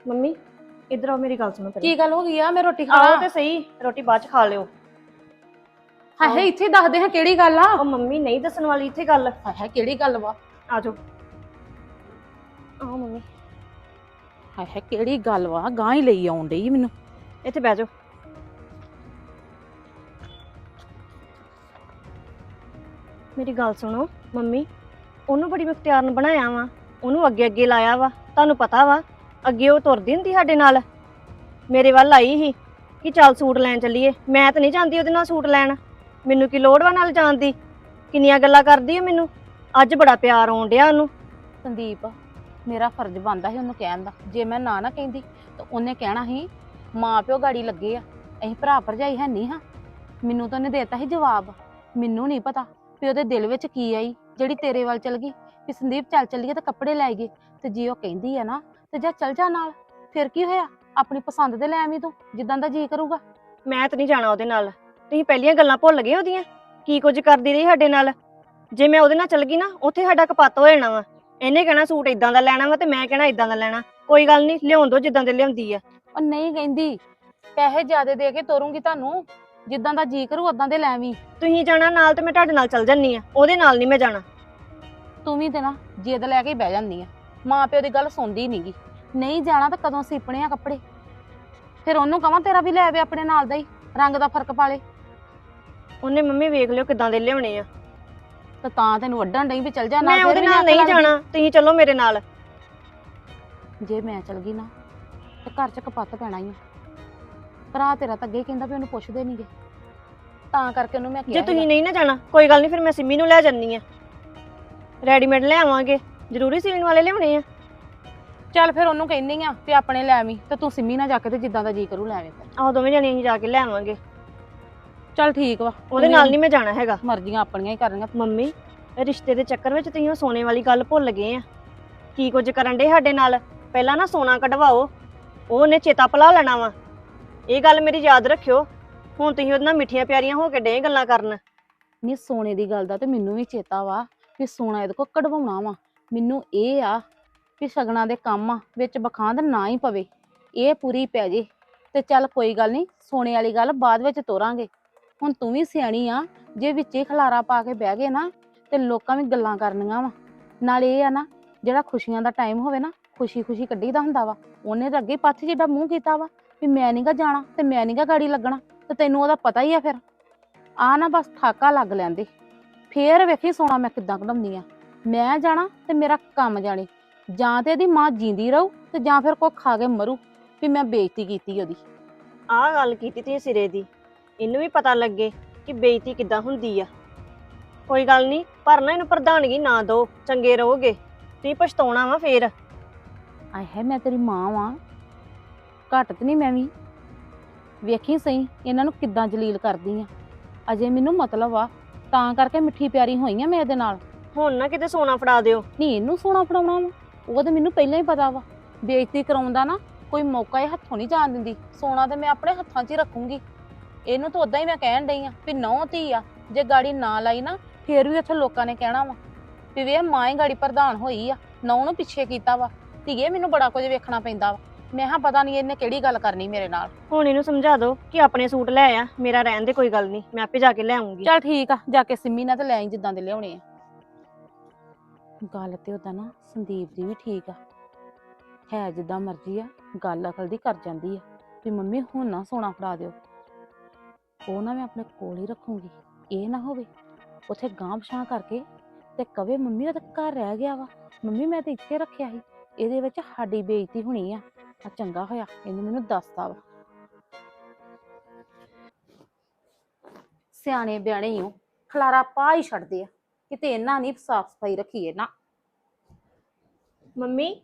Speaker 5: ਮੰਮੀ ਇਧਰ ਆਓ ਮੇਰੀ ਗੱਲ ਸੁਣੋ ਪਹਿਲਾਂ।
Speaker 1: ਕੀ ਗੱਲ ਹੋ ਗਈ ਆ? ਮੈਂ ਰੋਟੀ
Speaker 5: ਆਓ
Speaker 1: ਖਾਣਾ
Speaker 5: ਤੇ ਸਹੀ ਰੋਟੀ ਬਾਅਦ ਚ ਖਾ ਲਿਓ।
Speaker 1: ਹਾਏ ਹਾਏ ਇੱਥੇ ਦੱਸਦੇ ਹਾਂ ਕਿਹੜੀ ਗੱਲ ਆ?
Speaker 5: ਉਹ ਮੰਮੀ ਨਹੀਂ ਦੱਸਣ ਵਾਲੀ ਇੱਥੇ ਗੱਲ।
Speaker 1: ਹਾਏ ਹਾਏ ਕਿਹੜੀ ਗੱਲ ਵਾ?
Speaker 5: ਆ ਜਾਓ। ਆਓ ਮੰਮੀ।
Speaker 1: ਹਾਏ ਹਾਏ ਕਿਹੜੀ ਗੱਲ ਵਾ? ਗਾਂ ਹੀ ਲਈ ਆਉਣ ਡਈ ਮੈਨੂੰ।
Speaker 5: ਇੱਥੇ ਬਹਿ ਜਾਓ। ਮੇਰੀ ਗੱਲ ਸੁਣੋ ਮੰਮੀ। ਉਹਨੂੰ ਬੜੀ ਮੁਖਤਿਆਰ ਨੂੰ ਬਣਾਇਆ ਵਾ। ਉਹਨੂੰ ਅੱਗੇ ਅੱਗੇ ਲਾਇਆ ਵਾ। ਤੁਹਾਨੂੰ ਪਤਾ ਵਾ। ਅੱਗੇ ਉਹ ਤੁਰਦੀ ਹੁੰਦੀ ਸਾਡੇ ਨਾਲ। ਮੇਰੇ ਵੱਲ ਆਈ ਸੀ ਕਿ ਚੱਲ ਸੂਟ ਲੈਣ ਚੱਲੀਏ। ਮੈਂ ਤਾਂ ਨਹੀਂ ਜਾਂਦੀ ਉਹਦੇ ਨਾਲ ਸੂਟ ਲੈਣ। ਮੈਨੂੰ ਕੀ ਲੋੜ ਵਾ ਨਾਲ ਜਾਣ ਦੀ? ਕਿੰਨੀਆਂ ਗੱਲਾਂ ਕਰਦੀ ਆ ਮੈਨੂੰ? ਅੱਜ ਬੜਾ ਪਿਆਰ ਆਉਣ ਡਿਆ ਉਹਨੂੰ।
Speaker 1: ਸੰਦੀਪ, ਮੇਰਾ ਫਰਜ਼ ਬਣਦਾ ਸੀ ਉਹਨੂੰ ਕਹਿਣ ਦਾ। ਜੇ ਮੈਂ ਨਾ ਨਾ ਕਹਿੰਦੀ, ਤਾਂ ਉਹਨੇ ਕਹਿਣਾ ਸੀ ਮਾਂ ਪਿਓ ਗਾੜੀ ਲੱਗੇ ਆ। ਅਸੀਂ ਭਰਾ ਭਰਜਾਈ ਹੈ ਨਹੀਂ ਹਾਂ। ਮੈਨੂੰ ਤਾਂ ਉਹਨੇ ਦੇਤਾ ਸੀ ਜਵਾਬ। ਮੈਨੂੰ ਨਹੀਂ ਪਤਾ ਵੀ ਉਹਦੇ ਦਿਲ ਵਿੱਚ ਕੀ ਆਈ, ਜਿਹੜੀ ਤੇਰੇ ਵੱਲ ਚਲ ਗਈ। ਵੀ ਸੰਦੀਪ ਚੱਲ ਚੱਲੀਏ ਤਾਂ ਕੱਪੜੇ ਲੈ ਗਏ ਤੇ ਜੇ ਉਹ ਕਹਿੰਦੀ ਆ ਨਾ ਤੇ ਜਾ ਚੱਲ ਜਾ ਨਾਲ। ਫਿਰ ਕੀ ਹੋਇਆ? ਆਪਣੀ ਪਸੰਦ ਦੇ ਲੈ ਆਵੀਂ ਤੂੰ ਜਿੱਦਾਂ ਦਾ ਜੀ ਕਰੂਗਾ।
Speaker 5: ਮੈਂ ਤਾਂ ਨਹੀਂ ਜਾਣਾ ਉਹਦੇ ਨਾਲ। ਤੁਸੀਂ ਪਹਿਲੀਆਂ ਗੱਲਾਂ ਭੁੱਲ ਗਏ ਉਹਦੀਆਂ। ਕੀ ਕੁਝ ਕਰਦੀ ਰਹੀ ਸਾਡੇ ਨਾਲ? ਜੇ ਮੈਂ ਉਹਦੇ ਨਾਲ ਚੱਲ ਗਈ ਨਾ ਉੱਥੇ ਸਾਡਾ ਕਪੱਤ ਹੋ ਜਾਣਾ ਵਾ। ਇਹਨੇ ਕਹਿਣਾ ਸੂਟ ਇਦਾਂ ਦਾ ਲੈਣਾ ਵਾ ਤੇ ਮੈਂ ਕਹਿਣਾ ਇਦਾਂ ਦਾ ਲੈਣਾ। ਕੋਈ ਗੱਲ ਨਹੀਂ ਲਿਆਉਣ ਦੋ ਜਿੱਦਾਂ ਦੇ ਲਿਆਉਂਦੀ ਆ।
Speaker 1: ਉਹ ਨਹੀਂ ਕਹਿੰਦੀ। ਪੈਸੇ ਜ਼ਿਆਦੇ ਦੇ ਕੇ ਤੋਰੂੰਗੀ ਤੁਹਾਨੂੰ। ਜਿੱਦਾਂ ਦਾ ਜੀ ਕਰੂ ਉਦਾਂ ਦੇ ਲੈ ਆਵੀਂ।
Speaker 5: ਤੁਸੀਂ ਜਾਣਾ ਨਾਲ ਤੇ ਮੈਂ ਤੁਹਾਡੇ ਨਾਲ ਚੱਲ ਜੰਨੀ ਆ। ਉਹਦੇ ਨਾਲ ਨਹੀਂ ਮੈਂ ਜਾਣਾ।
Speaker 1: ਤੂੰ ਵੀ ਤੇ ਨਾ ਜਿੱਦ ਲੈ ਕੇ ਹੀ ਬਹਿ ਜਾਂਦੀ ਆ। ਮਾਂ ਪਿਓ ਦੀ ਗੱਲ ਸੁਣਦੀ ਨਹੀਂਗੀ ਨਹੀਂ ਜਾਣਾ ਤਾਂ ਕਦੋਂ ਸੀਪਣੇ ਆ ਕੱਪੜੇ? ਫਿਰ ਉਹਨੂੰ ਕਹਾਂ ਤੇਰਾ ਵੀ ਲੈ ਆਵੇ ਆਪਣੇ ਨਾਲ ਦਾ ਹੀ ਰੰਗ ਦਾ ਫ਼ਰਕ ਪਾ ਲੇ।
Speaker 5: ਉਹਨੇ ਮੰਮੀ ਵੇਖ ਲਿਓ ਕਿਦਾਂ ਦੇ ਲਿਆਉਣੇ ਆ।
Speaker 1: ਤਾਂ ਤਾਂ ਤੈਨੂੰ ਵੱਢਣ ਡਈ ਵੀ ਚੱਲ ਜਾ
Speaker 5: ਮੈਂ
Speaker 1: ਫਿਰ
Speaker 5: ਉਹਦੇ ਨਾਲ ਨਹੀਂ। ਜਾਣਾ ਤੁਸੀਂ ਚੱਲੋ ਮੇਰੇ ਨਾਲ।
Speaker 1: ਜੇ ਮੈਂ ਚਲ ਗਈ ਨਾ ਤੇ ਘਰ 'ਚ ਕਪੱਤ ਪੈਣਾ ਹੀ ਆ। ਭਰਾ ਤੇਰਾ ਤਾਂ ਅੱਗੇ ਕਹਿੰਦਾ ਵੀ ਉਹਨੂੰ ਪੁੱਛਦੇ ਨਹੀਂਗੇ ਤਾਂ ਕਰਕੇ ਉਹਨੂੰ ਮੈਂ
Speaker 5: ਜੇ
Speaker 1: ਕਿਹਾ
Speaker 5: ਤੁਸੀਂ ਨਹੀਂ ਨਾ ਜਾਣਾ ਕੋਈ ਗੱਲ ਨਹੀਂ ਫਿਰ ਮੈਂ ਸਿੰਮੀ ਨੂੰ ਲੈ ਜੰਨੀ ਆ। ਰੈਡੀਮੇਡ ਲੈ ਆਵਾਂਗੇ। ਜ਼ਰੂਰੀ ਸੀਣ ਵਾਲੇ ਲਿਆਉਣੇ ਆ।
Speaker 1: ਚੱਲ ਫਿਰ ਉਹਨੂੰ ਕਹਿੰਨੀ ਆ ਤੇ ਆਪਣੇ ਲੈ ਆਵੀਂ ਤੇ ਤੂੰ ਸਿੰਮੀ ਨਾਲ ਜਾ ਕੇ ਤੇ ਜਿੱਦਾਂ ਦਾ ਜੀ ਕਰੂ ਲੈ ਆਵੇਂ ਫਿਰ।
Speaker 5: ਆਹੋ ਦੋਵੇਂ ਜਣੀਆਂ ਅਸੀਂ ਜਾ ਕੇ ਲੈ ਆਵਾਂਗੇ।
Speaker 1: ਚੱਲ ਠੀਕ ਵਾ।
Speaker 5: ਉਹਦੇ ਨਾਲ ਨਹੀਂ ਮੈਂ ਜਾਣਾ ਹੈਗਾ।
Speaker 1: ਮਰਜ਼ੀਆਂ ਆਪਣੀਆਂ ਹੀ ਕਰਨੀਆਂ।
Speaker 5: ਮੰਮੀ ਇਹ ਰਿਸ਼ਤੇ ਦੇ ਚੱਕਰ ਵਿੱਚ ਤੁਸੀਂ ਉਹ ਸੋਨੇ ਵਾਲੀ ਗੱਲ ਭੁੱਲ ਗਏ ਆ। ਕੀ ਕੁਝ ਕਰਨ ਦੇ ਸਾਡੇ ਨਾਲ? ਪਹਿਲਾਂ ਨਾ ਸੋਨਾ ਕਢਵਾਓ। ਉਹ ਉਹਨੇ ਚੇਤਾ ਭੁਲਾ ਲੈਣਾ ਵਾ। ਇਹ ਗੱਲ ਮੇਰੀ ਯਾਦ ਰੱਖਿਓ। ਹੁਣ ਤੁਸੀਂ ਉਹਦੇ ਨਾਲ ਮਿੱਠੀਆਂ ਪਿਆਰੀਆਂ ਹੋ ਕੇ ਡੇ ਗੱਲਾਂ ਕਰਨ।
Speaker 1: ਨਹੀਂ ਸੋਨੇ ਦੀ ਗੱਲ ਦਾ ਤੇ ਮੈਨੂੰ ਵੀ ਚੇਤਾ ਵਾ ਵੀ ਸੋਨਾ ਇਹਦੇ ਕੋ ਕਢਵਾਉਣਾ ਵਾ। ਮੈਨੂੰ ਇਹ ਆ ਵੀ ਸ਼ਗਨਾਂ ਦੇ ਕੰਮ ਆ, ਵਿੱਚ ਬਖਾਂਦ ਨਾ ਹੀ ਪਵੇ। ਇਹ ਪੂਰੀ ਪੈ ਜੇ ਤੇ ਚੱਲ ਕੋਈ ਗੱਲ ਨਹੀਂ, ਸੋਨੇ ਵਾਲੀ ਗੱਲ ਬਾਅਦ ਵਿੱਚ ਤੋਰਾਂਗੇ। ਹੁਣ ਤੂੰ ਵੀ ਸਿਆਣੀ ਆ, ਜੇ ਵਿੱਚੇ ਖਲਾਰਾ ਪਾ ਕੇ ਬਹਿ ਗਏ ਨਾ, ਤੇ ਲੋਕਾਂ ਵੀ ਗੱਲਾਂ ਕਰਨੀਆਂ ਵਾ। ਨਾਲ ਇਹ ਆ ਨਾ, ਜਿਹੜਾ ਖੁਸ਼ੀਆਂ ਦਾ ਟਾਈਮ ਹੋਵੇ ਨਾ ਖੁਸ਼ੀ ਖੁਸ਼ੀ ਕੱਢੀਦਾ ਹੁੰਦਾ ਵਾ। ਉਹਨੇ ਤਾਂ ਅੱਗੇ ਪੱਥ ਜਿੱਡਾ ਮੂੰਹ ਕੀਤਾ ਵਾ, ਵੀ ਮੈਂ ਨਹੀਂਗਾ ਜਾਣਾ ਤੇ ਮੈਂ ਨਹੀਂਗਾ ਗਾੜੀ ਲੱਗਣਾ, ਤੇ ਤੈਨੂੰ ਉਹਦਾ ਪਤਾ ਹੀ ਆ ਫਿਰ। ਆ ਨਾ ਬਸ ਠਾਕਾ ਲੱਗ ਲੈਂਦੇ। ਫੇਰ ਵੇਖੀ ਸੋਨਾ ਮੈਂ ਕਿੱਦਾਂ ਕਢਾਉਂਦੀ ਆ। ਮੈਂ ਜਾਣਾ ਤੇ ਮੇਰਾ ਕੰਮ ਜਾਣੇ। ਜਾਂ ਤੇ ਇਹਦੀ ਮਾਂ ਜਿੰਦੀ ਰਹੂ ਤੇ ਜਾਂ ਫਿਰ ਕੋਈ ਖਾ ਕੇ ਮਰੂ ਵੀ ਮੈਂ ਬੇਇੱਜ਼ਤੀ ਕੀਤੀ ਉਹਦੀ।
Speaker 5: ਆਹ ਗੱਲ ਕੀਤੀ ਤੁਸੀਂ ਸਿਰੇ ਦੀ। ਇਹਨੂੰ ਵੀ ਪਤਾ ਲੱਗੇ ਕਿ ਬੇਇੱਜ਼ਤੀ ਕਿੱਦਾਂ ਹੁੰਦੀ ਆ। ਕੋਈ ਗੱਲ ਨਹੀਂ ਪਰ ਨਾ ਇਹਨੂੰ ਪ੍ਰਧਾਨਗੀ ਨਾ ਦਿਓ ਚੰਗੇ ਰਹੋਗੇ। ਤੁਸੀਂ ਪਛਤਾਉਣਾ ਵਾ ਫੇਰ।
Speaker 1: ਆਏ ਹੈ ਮੈਂ ਤੇਰੀ ਮਾਂ ਵਾਂ। ਘੱਟ ਤੇ ਨਹੀਂ ਮੈਂ ਵੀ। ਵੇਖੀ ਸਹੀ ਇਹਨਾਂ ਨੂੰ ਕਿੱਦਾਂ ਜਲੀਲ ਕਰਦੀ ਆ। ਅਜੇ ਮੈਨੂੰ ਮਤਲਬ ਆ ਤਾਂ ਕਰਕੇ ਮਿੱਠੀ ਪਿਆਰੀ ਹੋਈ ਆ ਮੈਂ ਇਹਦੇ ਨਾਲ।
Speaker 5: ਹੁਣ ਨਾ ਕਿਤੇ ਸੋਨਾ ਫੜਾ ਦਿਓ।
Speaker 1: ਨਹੀਂ ਇਹਨੂੰ ਸੋਨਾ ਫੜਾਉਣਾ ਵਾ। ਉਹ ਤੇ ਮੈਨੂੰ ਪਹਿਲਾਂ ਹੀ ਪਤਾ ਵਾ। ਬੇਇੱਜ਼ਤੀ ਕਰਾਉਣ ਦਾ ਨਾ ਕੋਈ ਮੌਕਾ ਇਹ ਹੱਥੋਂ ਨਹੀਂ ਜਾਣ ਦਿੰਦੀ। ਸੋਨਾ ਤੇ ਮੈਂ ਆਪਣੇ ਹੱਥਾਂ 'ਚ ਹੀ ਰੱਖੂੰਗੀ। ਇਹਨੂੰ ਤਾਂ ਉਦਾਂ ਹੀ ਮੈਂ ਕਹਿਣ ਡਈ ਆ ਵੀ ਨੌ ਧੀ ਆ। ਜੇ ਗਾੜੀ ਨਾ ਲਾਈ ਨਾ ਫੇਰ ਵੀ ਉੱਥੇ ਲੋਕਾਂ ਨੇ ਕਹਿਣਾ ਵਾ ਵੀ ਵੇ ਮਾਂ ਹੀ ਗਾੜੀ ਪ੍ਰਧਾਨ ਹੋਈ ਆ। ਨੌ ਨੂੰ ਪਿੱਛੇ ਕੀਤਾ ਵਾ। ਧੀਏ ਮੈਨੂੰ ਬੜਾ ਕੁਝ ਵੇਖਣਾ ਪੈਂਦਾ ਵਾ। ਮੈਂ ਹਾਂ ਪਤਾ ਨਹੀਂ ਇਹਨੇ ਕਿਹੜੀ ਗੱਲ ਕਰਨੀ ਮੇਰੇ ਨਾਲ।
Speaker 5: ਹੁਣ ਇਹਨੂੰ ਸਮਝਾ ਦਿਓ ਕਿ ਆਪਣੇ ਸੂਟ ਲੈ ਆ। ਮੇਰਾ ਰਹਿਣ ਦੇ ਕੋਈ ਗੱਲ ਨਹੀਂ ਮੈਂ ਆਪੇ ਜਾ ਕੇ ਲੈ ਆਉਂਗੀ
Speaker 1: ਚੱਲ ਠੀਕ ਆ ਜਾ ਕੇ ਸਿੰਮੀ ਨਾਲ ਤੇ ਲੈ ਆਈ ਜਿੱਦਾਂ ਦੇ ਲਿਆਉਣੇ ਆ। ਗੱਲ ਤੇ ਉਹਦਾ ਨਾ ਸੰਦੀਪ ਦੀ ਵੀ ਠੀਕ ਆ। ਹੈ ਜਿੱਦਾਂ ਮਰਜ਼ੀ ਆ, ਗੱਲ ਅਕਲ ਦੀ ਕਰ ਜਾਂਦੀ ਆ। ਵੀ ਮੰਮੀ ਹੁਣ ਨਾ ਸੋਨਾ ਫੜਾ ਦਿਓ। ਉਹ ਨਾ ਮੈਂ ਆਪਣੇ ਕੋਲ ਹੀ ਰੱਖੂੰਗੀ। ਇਹ ਨਾ ਹੋਵੇ, ਉਥੇ ਗਾਂਹ ਪਛਾਂ ਕਰਕੇ ਤੇ ਕਵੇ ਮੰਮੀ ਉਹ ਤਾਂ ਘਰ ਰਹਿ ਗਿਆ ਵਾ। ਮੰਮੀ ਮੈਂ ਤੇ ਇੱਥੇ ਰੱਖਿਆ ਸੀ। ਇਹਦੇ ਵਿੱਚ ਸਾਡੀ ਬੇਇੱਜ਼ਤੀ ਹੋਣੀ ਆ। ਆ ਚੰਗਾ ਹੋਇਆ, ਇਹਨੇ ਮੈਨੂੰ ਦੱਸਤਾ ਵਾ। ਸਿਆਣੇ ਬਿਆਣੇ ਹੀ ਹੋ ਖਲਾਰਾ ਪਾ ਹੀ ਛੱਡਦੇ ਆ। ਕਿਤੇ ਇਹਨਾਂ ਨਹੀਂ ਸਾਫ਼ ਸਫ਼ਾਈ ਰੱਖੀਏ ਨਾ।
Speaker 5: ਮੰਮੀ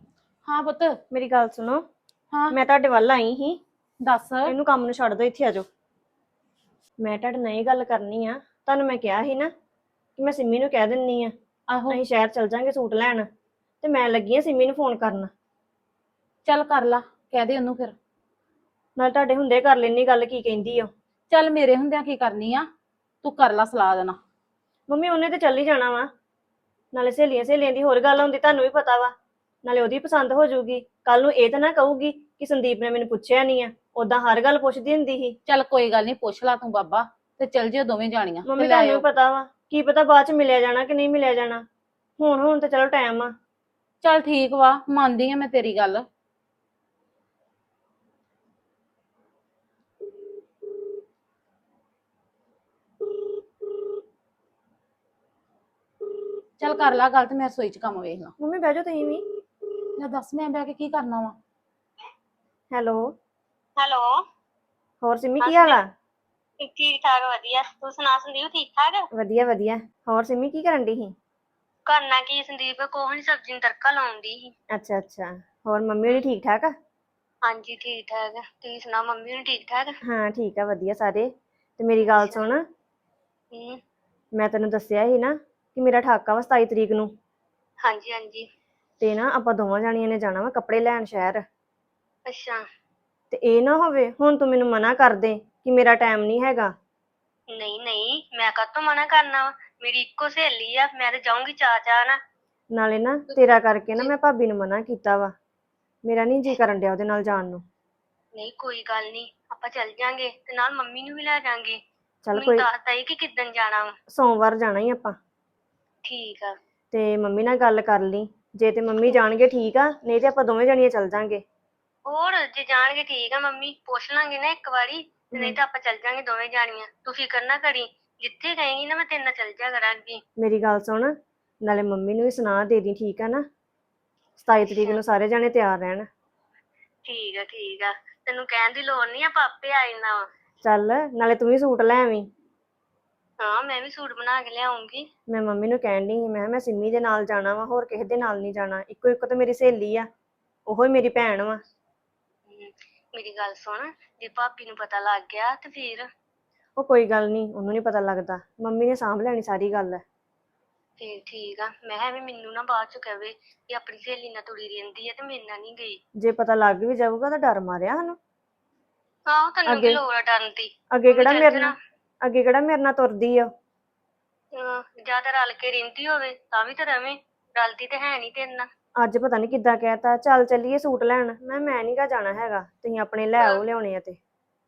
Speaker 1: ਹਾਂ ਪੁੱਤ
Speaker 5: ਮੇਰੀ ਗੱਲ ਸੁਣੋ।
Speaker 1: ਹਾਂ।
Speaker 5: ਮੈਂ ਤੁਹਾਡੇ ਵੱਲ ਆਈ ਸੀ।
Speaker 1: ਦੱਸ।
Speaker 5: ਇਹਨੂੰ ਕੰਮ ਨੂੰ ਛੱਡ ਦਿਓ ਇੱਥੇ ਆ ਜਾਓ। ਮੈਂ ਤੁਹਾਡੇ ਨਾਲ ਇਹ ਗੱਲ ਕਰਨੀ ਆ। ਤੁਹਾਨੂੰ ਮੈਂ ਕਿਹਾ ਸੀ ਨਾ ਕਿ ਮੈਂ ਸਿੰਮੀ ਨੂੰ ਕਹਿ ਦਿੰਨੀ ਆ
Speaker 1: ਆਹੋ।
Speaker 5: ਅਸੀਂ ਸ਼ਹਿਰ ਚਲ ਜਾਾਂਗੇ ਸੂਟ ਲੈਣ। ਤੇ ਮੈਂ ਲੱਗੀ ਆ ਸਿੰਮੀ ਨੂੰ ਫੋਨ ਕਰਨ।
Speaker 1: ਚੱਲ ਕਰ ਲਾ ਕਹਿ ਦੇ ਉਹਨੂੰ ਫਿਰ।
Speaker 5: ਨਾਲ ਤੁਹਾਡੇ ਹੁੰਦੇ ਕਰ ਲੈਣੀ ਗੱਲ ਕੀ ਕਹਿੰਦੀ ਆ
Speaker 1: ਚੱਲ ਮੇਰੇ ਹੁੰਦਿਆਂ ਕੀ ਕਰਨੀ ਆ? ਤੂੰ ਕਰ ਲਾ ਸਲਾਹ ਦੇਣਾ
Speaker 5: ਮੰਮੀ ਉਹਨੇ ਤੇ ਚੱਲ ਹੀ ਜਾਣਾ ਵਾ। ਨਾਲੇ ਸਹੇਲੀਆਂ ਸਹੇਲੀਆਂ ਦੀ ਹੋਰ ਗੱਲ ਹੁੰਦੀ ਤੁਹਾਨੂੰ ਵੀ ਪਤਾ ਵਾ। ਨਾਲੇ ਉਹਦੀ ਪਸੰਦ ਹੋ ਜਾਊਗੀ। ਕੱਲ ਨੂੰ ਇਹ ਤਾਂ ਨਾ ਕਹੂਗੀ ਕਿ ਸੰਦੀਪ ਨੇ ਮੈਨੂੰ ਪੁੱਛਿਆ ਨਹੀਂ ਆ। ਉਦਾਂ ਹਰ ਗੱਲ ਪੁੱਛਦੀ ਹੁੰਦੀ ਸੀ।
Speaker 1: ਚੱਲ ਕੋਈ ਗੱਲ ਨਹੀਂ ਪੁੱਛ ਲਾ ਤੂੰ ਬਾਬਾ ਤੇ ਚੱਲ ਜਿਓ ਦੋਵੇਂ ਜਾਣੀਆਂ ਤੇ
Speaker 5: ਮੰਮੀ
Speaker 1: ਲੈ
Speaker 5: ਤੁਹਾਨੂੰ
Speaker 1: ਆਇਓ।
Speaker 5: ਵੀ ਪਤਾ ਵਾ ਕੀ ਪਤਾ ਬਾਅਦ ਚ ਮਿਲਿਆ ਜਾਣਾ ਕਿ ਨਹੀਂ ਮਿਲਿਆ ਜਾਣਾ। ਹੁਣ ਹੁਣ ਤਾਂ ਚਲੋ ਟਾਈਮ ਆ।
Speaker 1: ਚੱਲ ਠੀਕ ਵਾ ਮੰਨਦੀ ਆ ਮੈਂ ਤੇਰੀ ਗੱਲ। ਚੱਲ ਕਰ ਲਾ ਗੱਲ ਤੇ ਮੈਂ ਰਸੋਈ 'ਚ ਕੰਮ ਵੇਖ ਲਾਂ।
Speaker 5: ਮੰਮੀ ਬਹਿ ਜਾਓ ਤੁਸੀਂ ਵੀ।
Speaker 1: ਲੈ ਦੱਸ ਮੈਂ ਬਹਿ ਕੇ ਕੀ ਕਰਨਾ ਵਾ?
Speaker 5: ਹੈਲੋ।
Speaker 6: ਹੈਲੋ।
Speaker 5: ਹੋਰ ਸਿੰਮੀ ਕੀ ਹਾਲ ਆ?
Speaker 6: ਠੀਕ ਠਾਕ ਵਧੀਆ। ਤੂੰ ਸੁਣਾ ਸੰਦੀਪ ਠੀਕ ਠਾਕ?
Speaker 5: ਵਧੀਆ ਵਧੀਆ। ਹੋਰ ਸਿੰਮੀ ਕੀ ਕਰਨ ਦੀ ਸੀ?
Speaker 6: ਕਰਨਾ ਕੀ ਸੰਦੀਪ ਕੋਹ ਨੀ ਸਬਜ਼ੀ ਨੂੰ ਤੜਕਾ ਲਾਉਂਦੀ ਸੀ।
Speaker 5: ਅੱਛਾ ਅੱਛਾ। ਹੋਰ ਮੰਮੀ ਹੋਣੀ ਠੀਕ ਠਾਕ ਆ?
Speaker 6: ਹਾਂਜੀ ਠੀਕ ਠਾਕ। ਤੁਸੀਂ ਸੁਣਾ ਮੰਮੀ ਨੂੰ ਠੀਕ ਠਾਕ?
Speaker 5: ਹਾਂ ਠੀਕ ਆ ਵਧੀਆ ਸਾਰੇ। ਤੇ ਮੇਰੀ ਗੱਲ ਸੁਣ।
Speaker 6: ਹੂੰ।
Speaker 5: ਮੈਂ ਤੈਨੂੰ ਦੱਸਿਆ ਸੀ ਨਾ ਕਿ ਮੇਰਾ ਠਾਕਾ ਵਾ 27 ਤਰੀਕ ਨੂੰ?
Speaker 6: ਹਾਂਜੀ ਹਾਂਜੀ।
Speaker 5: ਤੇ ਨਾ ਆਪਾਂ ਦੋਵਾਂ ਜਾਣੀਆਂ ਨੇ ਜਾਣਾ ਵਾ ਕੱਪੜੇ ਲੈਣ ਸ਼ਹਿਰ।
Speaker 6: ਅੱਛਾ।
Speaker 5: ਤੇ ਇਹ ਨਾ ਹੋਵੇ ਹੁਣ ਤੂੰ ਮੈਨੂੰ ਮਨਾ ਕਰ ਦੇ ਕਿ ਮੇਰਾ ਟਾਈਮ ਨਹੀਂ ਹੈਗਾ।
Speaker 6: ਨਹੀਂ ਨਹੀਂ ਮੈਂ ਕਾਹਤੋਂ ਮਨਾ ਕਰਨਾ ਵਾ? ਮੇਰੀ ਇੱਕੋ ਸਹੇਲੀ ਆ ਮੈਂ ਤੇ ਜਾਊਂਗੀ ਚਾਅ ਨਾ
Speaker 5: ਨਾਲੇ ਨਾ ਤੇਰਾ ਕਰਕੇ ਨਾ ਮੈਂ ਭਾਬੀ ਨੂੰ ਮਨਾ ਕੀਤਾ ਵਾ। ਮੇਰਾ ਨਹੀਂ ਜੀ ਕਰਨ ਡਿਆ ਉਹਦੇ ਨਾਲ ਜਾਣ ਨੂੰ।
Speaker 6: ਨਹੀਂ ਕੋਈ ਗੱਲ ਨਹੀਂ ਆਪਾਂ ਚੱਲ ਜਾਾਂਗੇ ਤੇ ਨਾਲ ਮੰਮੀ ਨੂੰ ਵੀ ਲੈ ਜਾਾਂਗੇ।
Speaker 5: ਚੱਲ
Speaker 6: ਮੈਨੂੰ
Speaker 5: ਕੋਈ
Speaker 6: ਦੱਸਦਾ ਹੀ ਕਿ ਕਿੱਦਣ ਜਾਣਾ ਵਾ।
Speaker 5: ਸੋਮਵਾਰ ਜਾਣਾ ਹੀ ਆਪਾਂ।
Speaker 6: ਠੀਕ ਆ।
Speaker 5: ਤੇ ਮੰਮੀ ਨਾਲ ਗੱਲ ਕਰ ਲਈ। ਜੇ ਤੇ ਮੰਮੀ ਜਾਣਗੇ ਠੀਕ ਆ ਨਹੀਂ ਤੇ ਆਪਾਂ ਦੋਵੇਂ ਜਣੀਆਂ ਚੱਲ ਜਾਾਂਗੇ।
Speaker 6: ਹੋਰ ਜੇ ਜਾਣਗੇ ਠੀਕ ਆ ਮੰਮੀ ਪੁੱਛ ਲਾਂਗੇ ਨਾ ਇੱਕ ਵਾਰੀ ਤੇ ਨਹੀਂ ਤਾਂ ਆਪਾਂ ਚੱਲ ਜਾਾਂਗੇ ਦੋਵੇਂ ਜਾਣੀਆਂ। ਤੂੰ ਫਿਕਰ ਨਾ ਕਰੀ ਜਿੱਥੇ ਕਹੇਂਗੀ ਨਾ ਮੈਂ ਤੇਰੇ ਨਾਲ ਚੱਲ ਜਾ ਕਰਾਂਗੀ।
Speaker 5: ਮੇਰੀ ਗੱਲ ਸੁਣ ਨਾਲੇ ਮੰਮੀ ਨੂੰ ਵੀ ਸੁਣਾ ਦੇ ਦੀ ਠੀਕ ਆ ਨਾ? 27 ਤਰੀਕ ਨੂੰ ਸਾਰੇ ਜਾਣੇ ਤਿਆਰ ਰਹਿਣ।
Speaker 6: ਠੀਕ ਆ ਠੀਕ ਆ। ਤੈਨੂੰ ਕਹਿਣ ਦੀ ਲੋੜ ਨਹੀਂ ਆਪਾਂ ਆਪੇ ਆ ਜਾਣਾ ਵਾ।
Speaker 5: ਚੱਲ ਨਾਲੇ ਤੂੰ ਵੀ ਸੂਟ ਲੈ ਆਵੀਂ।
Speaker 6: ਹਾਂ ਮੈਂ ਵੀ ਸੂਟ ਬਣਾ ਕੇ ਲਿਆਉਂਗੀ।
Speaker 5: ਮੈਂ ਮੰਮੀ ਨੂੰ ਕਹਿਣ ਡਈ ਸੀ ਮੈਂ ਕਿਹਾ ਮੈਂ ਸਿੰਮੀ ਦੇ ਨਾਲ ਜਾਣਾ ਵਾ ਹੋਰ ਕਿਸੇ ਦੇ ਨਾਲ ਨਹੀਂ ਜਾਣਾ। ਇੱਕੋ ਇੱਕੋ ਤਾਂ ਮੇਰੀ ਸਹੇਲੀ ਆ ਉਹੋ ਹੀ ਮੇਰੀ ਭੈਣ ਵਾ।
Speaker 6: ਮੇਰੀ ਗੱਲ ਸੁਣ ਜੇ ਭਾਬੀ ਨੂੰ ਪਤਾ ਲੱਗ ਗਿਆ ਤੇ ਫਿਰ?
Speaker 5: ਉਹ ਕੋਈ ਗੱਲ ਨਹੀਂ ਉਹਨੂੰ ਨਹੀਂ ਪਤਾ ਲੱਗਦਾ। ਮੰਮੀ ਨੇ ਸਾਂਭ ਲੈਣੀ ਸਾਰੀ ਗੱਲ।
Speaker 6: ਫਿਰ ਠੀਕ ਆ ਮੈਂ ਕਿਹਾ ਐਵੇਂ ਮੈਨੂੰ ਨਾ ਬਾਅਦ ਚ ਕਹਵੇ ਕਿ ਆਪਣੀ ਸਹੇਲੀ ਨਾਲ ਤੁਰੀ ਰਹਿੰਦੀ ਹੈ ਤੇ ਮੇਰੇ ਨਾਲ ਨਹੀਂ ਗਈ।
Speaker 5: ਜੇ ਪਤਾ ਲੱਗ ਵੀ ਜਾਊਗਾ ਤਾਂ ਡਰ ਮਾਰਿਆ ਸਾਨੂੰ।
Speaker 6: ਆਹੋ ਤੈਨੂੰ ਕੀ
Speaker 5: ਅੱਗੇ-
Speaker 6: ਲੋੜ ਆ ਡਰਨ ਦੀ।
Speaker 5: ਅੱਗੇ ਕਿਹੜਾ ਮੇਰੇ। ਨਾਲ ਅੱਗੇ ਕਿਹੜਾ ਮੇਰੇ ਨਾਲ ਤੁਰਦੀ ਆ?
Speaker 6: ਜਾਂ ਤਾਂ ਰਲ ਕੇ ਰਹਿੰਦੀ ਹੋਵੇ ਤਾਂ ਵੀ ਤਾਂ ਰਵੇਂ। ਰਲਦੀ ਤੇ ਹੈ ਨਹੀਂ ਤੇਰੇ ਨਾਲ।
Speaker 5: ਅੱਜ ਪਤਾ ਨਹੀਂ ਕਿੱਦਾਂ ਕਹਿਤਾ ਚੱਲ ਚੱਲੀਏ ਸੂਟ ਲੈਣ। ਮੈਂ ਮੈਂ ਨੀ ਗਾ ਜਾਣਾ ਹੈਗਾ ਤੁਸੀਂ ਆਪਣੇ ਲੈ ਆਓ ਲਿਆਉਣੇ ਆ ਤੇ।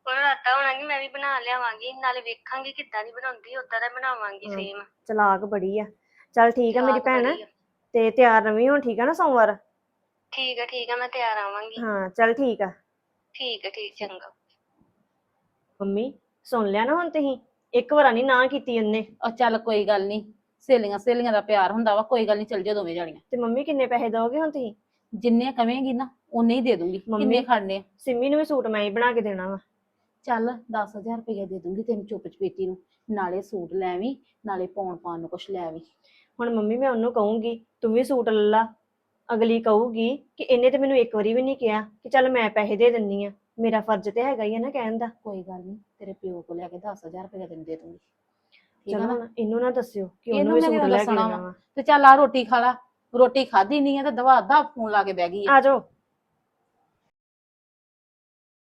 Speaker 6: ਉਹਨੂੰ ਰਾਤਾ ਹੋਣਾ ਕਿ ਮੈਂ ਵੀ ਬਣਾ ਲਿਆਵਾਂਗੀ ਨਾਲੇ ਵੇਖਾਂਗੀ ਕਿੱਦਾਂ ਦੀ ਬਣਾਉਂਦੀ ਉਦਾਂ ਦਾ ਬਣਾਵਾਂਗੀ। ਸੇਮ
Speaker 5: ਚਲਾਕ ਬੜੀ ਆ। ਚੱਲ ਠੀਕ ਆ ਮੇਰੀ ਭੈਣ ਤੇ ਤਿਆਰ ਰਵੀ ਹੁਣ ਠੀਕ ਆ ਨਾ ਸੋਮਵਾਰ?
Speaker 6: ਠੀਕ ਆ ਠੀਕ ਆ ਮੈਂ ਤਿਆਰ ਆਵਾਂਗੀ।
Speaker 5: ਹਾਂ ਚੱਲ ਠੀਕ ਆ।
Speaker 6: ਠੀਕ ਆ ਠੀਕ ਚੰਗਾ।
Speaker 5: ਮੰਮੀ ਸੁਣ ਲਿਆ ਨਾ ਹੁਣ ਤੁਸੀਂ ਇੱਕ ਵਾਰ ਨਹੀਂ ਨਾ ਕੀਤੀ ਉਹਨੇ।
Speaker 1: ਉਹ ਚੱਲ ਕੋਈ ਗੱਲ ਨਹੀਂ ਸਹੇਲੀਆਂ ਸਹੇਲੀਆਂ ਦਾ ਪਿਆਰ ਹੁੰਦਾ ਵਾ ਕੋਈ ਗੱਲ ਨਹੀਂ ਚੱਲ ਜਿਓ ਦੋਵੇਂ ਜਾਣੀਆਂ।
Speaker 5: ਤੇ ਮੰਮੀ ਕਿੰਨੇ ਪੈਸੇ ਦੋਗੇ ਹੁਣ ਤੁਸੀਂ?
Speaker 1: ਜਿੰਨੇ ਕਵੇਂਗੀ ਨਾ ਉਨੇ ਹੀ ਦੇ ਦੂੰਗੀ
Speaker 5: ਮੰਮੀ-
Speaker 1: ਖੜਨੇ ਆ?
Speaker 5: ਸਿੰਮੀ ਨੂੰ ਵੀ ਸੂਟ ਮੈਂ ਹੀ ਬਣਾ ਕੇ ਦੇਣਾ ਵਾ।
Speaker 1: ਚੱਲ 10000 ਰੁਪਏ ਦੇ ਦੂੰਗੀ ਤੈਨੂੰ ਚੁੱਪ ਚਪੀਤੀ ਨੂੰ ਨਾਲੇ ਸੂਟ ਲੈ ਆਵੀਂ ਨਾਲੇ ਪਾਉਣ ਪਾਉਣ ਨੂੰ ਕੁਛ ਲੈ ਆਵੀਂ।
Speaker 5: ਹੁਣ ਮੰਮੀ ਮੈਂ ਉਹਨੂੰ ਕਹੂੰਗੀ ਤੂੰ ਵੀ ਸੂਟ ਲੈ ਲਾ। ਅਗਲੀ ਕਹੂਗੀ ਕਿ ਇਹਨੇ ਤੇ ਮੈਨੂੰ ਇੱਕ ਵਾਰੀ ਵੀ ਨਹੀਂ ਕਿਹਾ ਕਿ ਚੱਲ ਮੈਂ ਪੈਸੇ ਦੇ ਦਿੰਨੀ ਆ। ਮੇਰਾ ਫਰਜ਼ ਤੇ ਹੈਗਾ ਹੀ ਆ ਨਾ ਕਹਿਣ ਦਾ।
Speaker 1: ਕੋਈ ਗੱਲ ਨਹੀਂ ਤੇਰੇ ਪਿਓ ਕੋਲ ਲੈ ਕੇ 10000 ਰੁਪਏ ਤੈਨੂੰ ਦੇ ਦੂੰਗੀ। ਠੀਕ ਆ
Speaker 5: ਚਲੋ
Speaker 1: ਨਾ?
Speaker 5: ਇਹਨੂੰ ਨਾ ਦੱਸਿਓ ਕਿ ਉਹਨੂੰ ਵੀ ਸੂਟ ਲੈ ਕੇ
Speaker 1: ਦੱਸਣਾ
Speaker 5: ਦੇਣਾ ਵਾ।
Speaker 1: ਤੇ ਚੱਲ ਆ ਰੋਟੀ ਖਾ ਲਾ। ਰੋਟੀ ਖਾਧੀ ਨਹੀਂ ਆ ਤੇ ਦਵਾ ਦਾ ਫੋਨ ਲਾ ਕੇ ਬਹਿ ਗਈ ਆ।
Speaker 5: ਆ ਜਾਓ।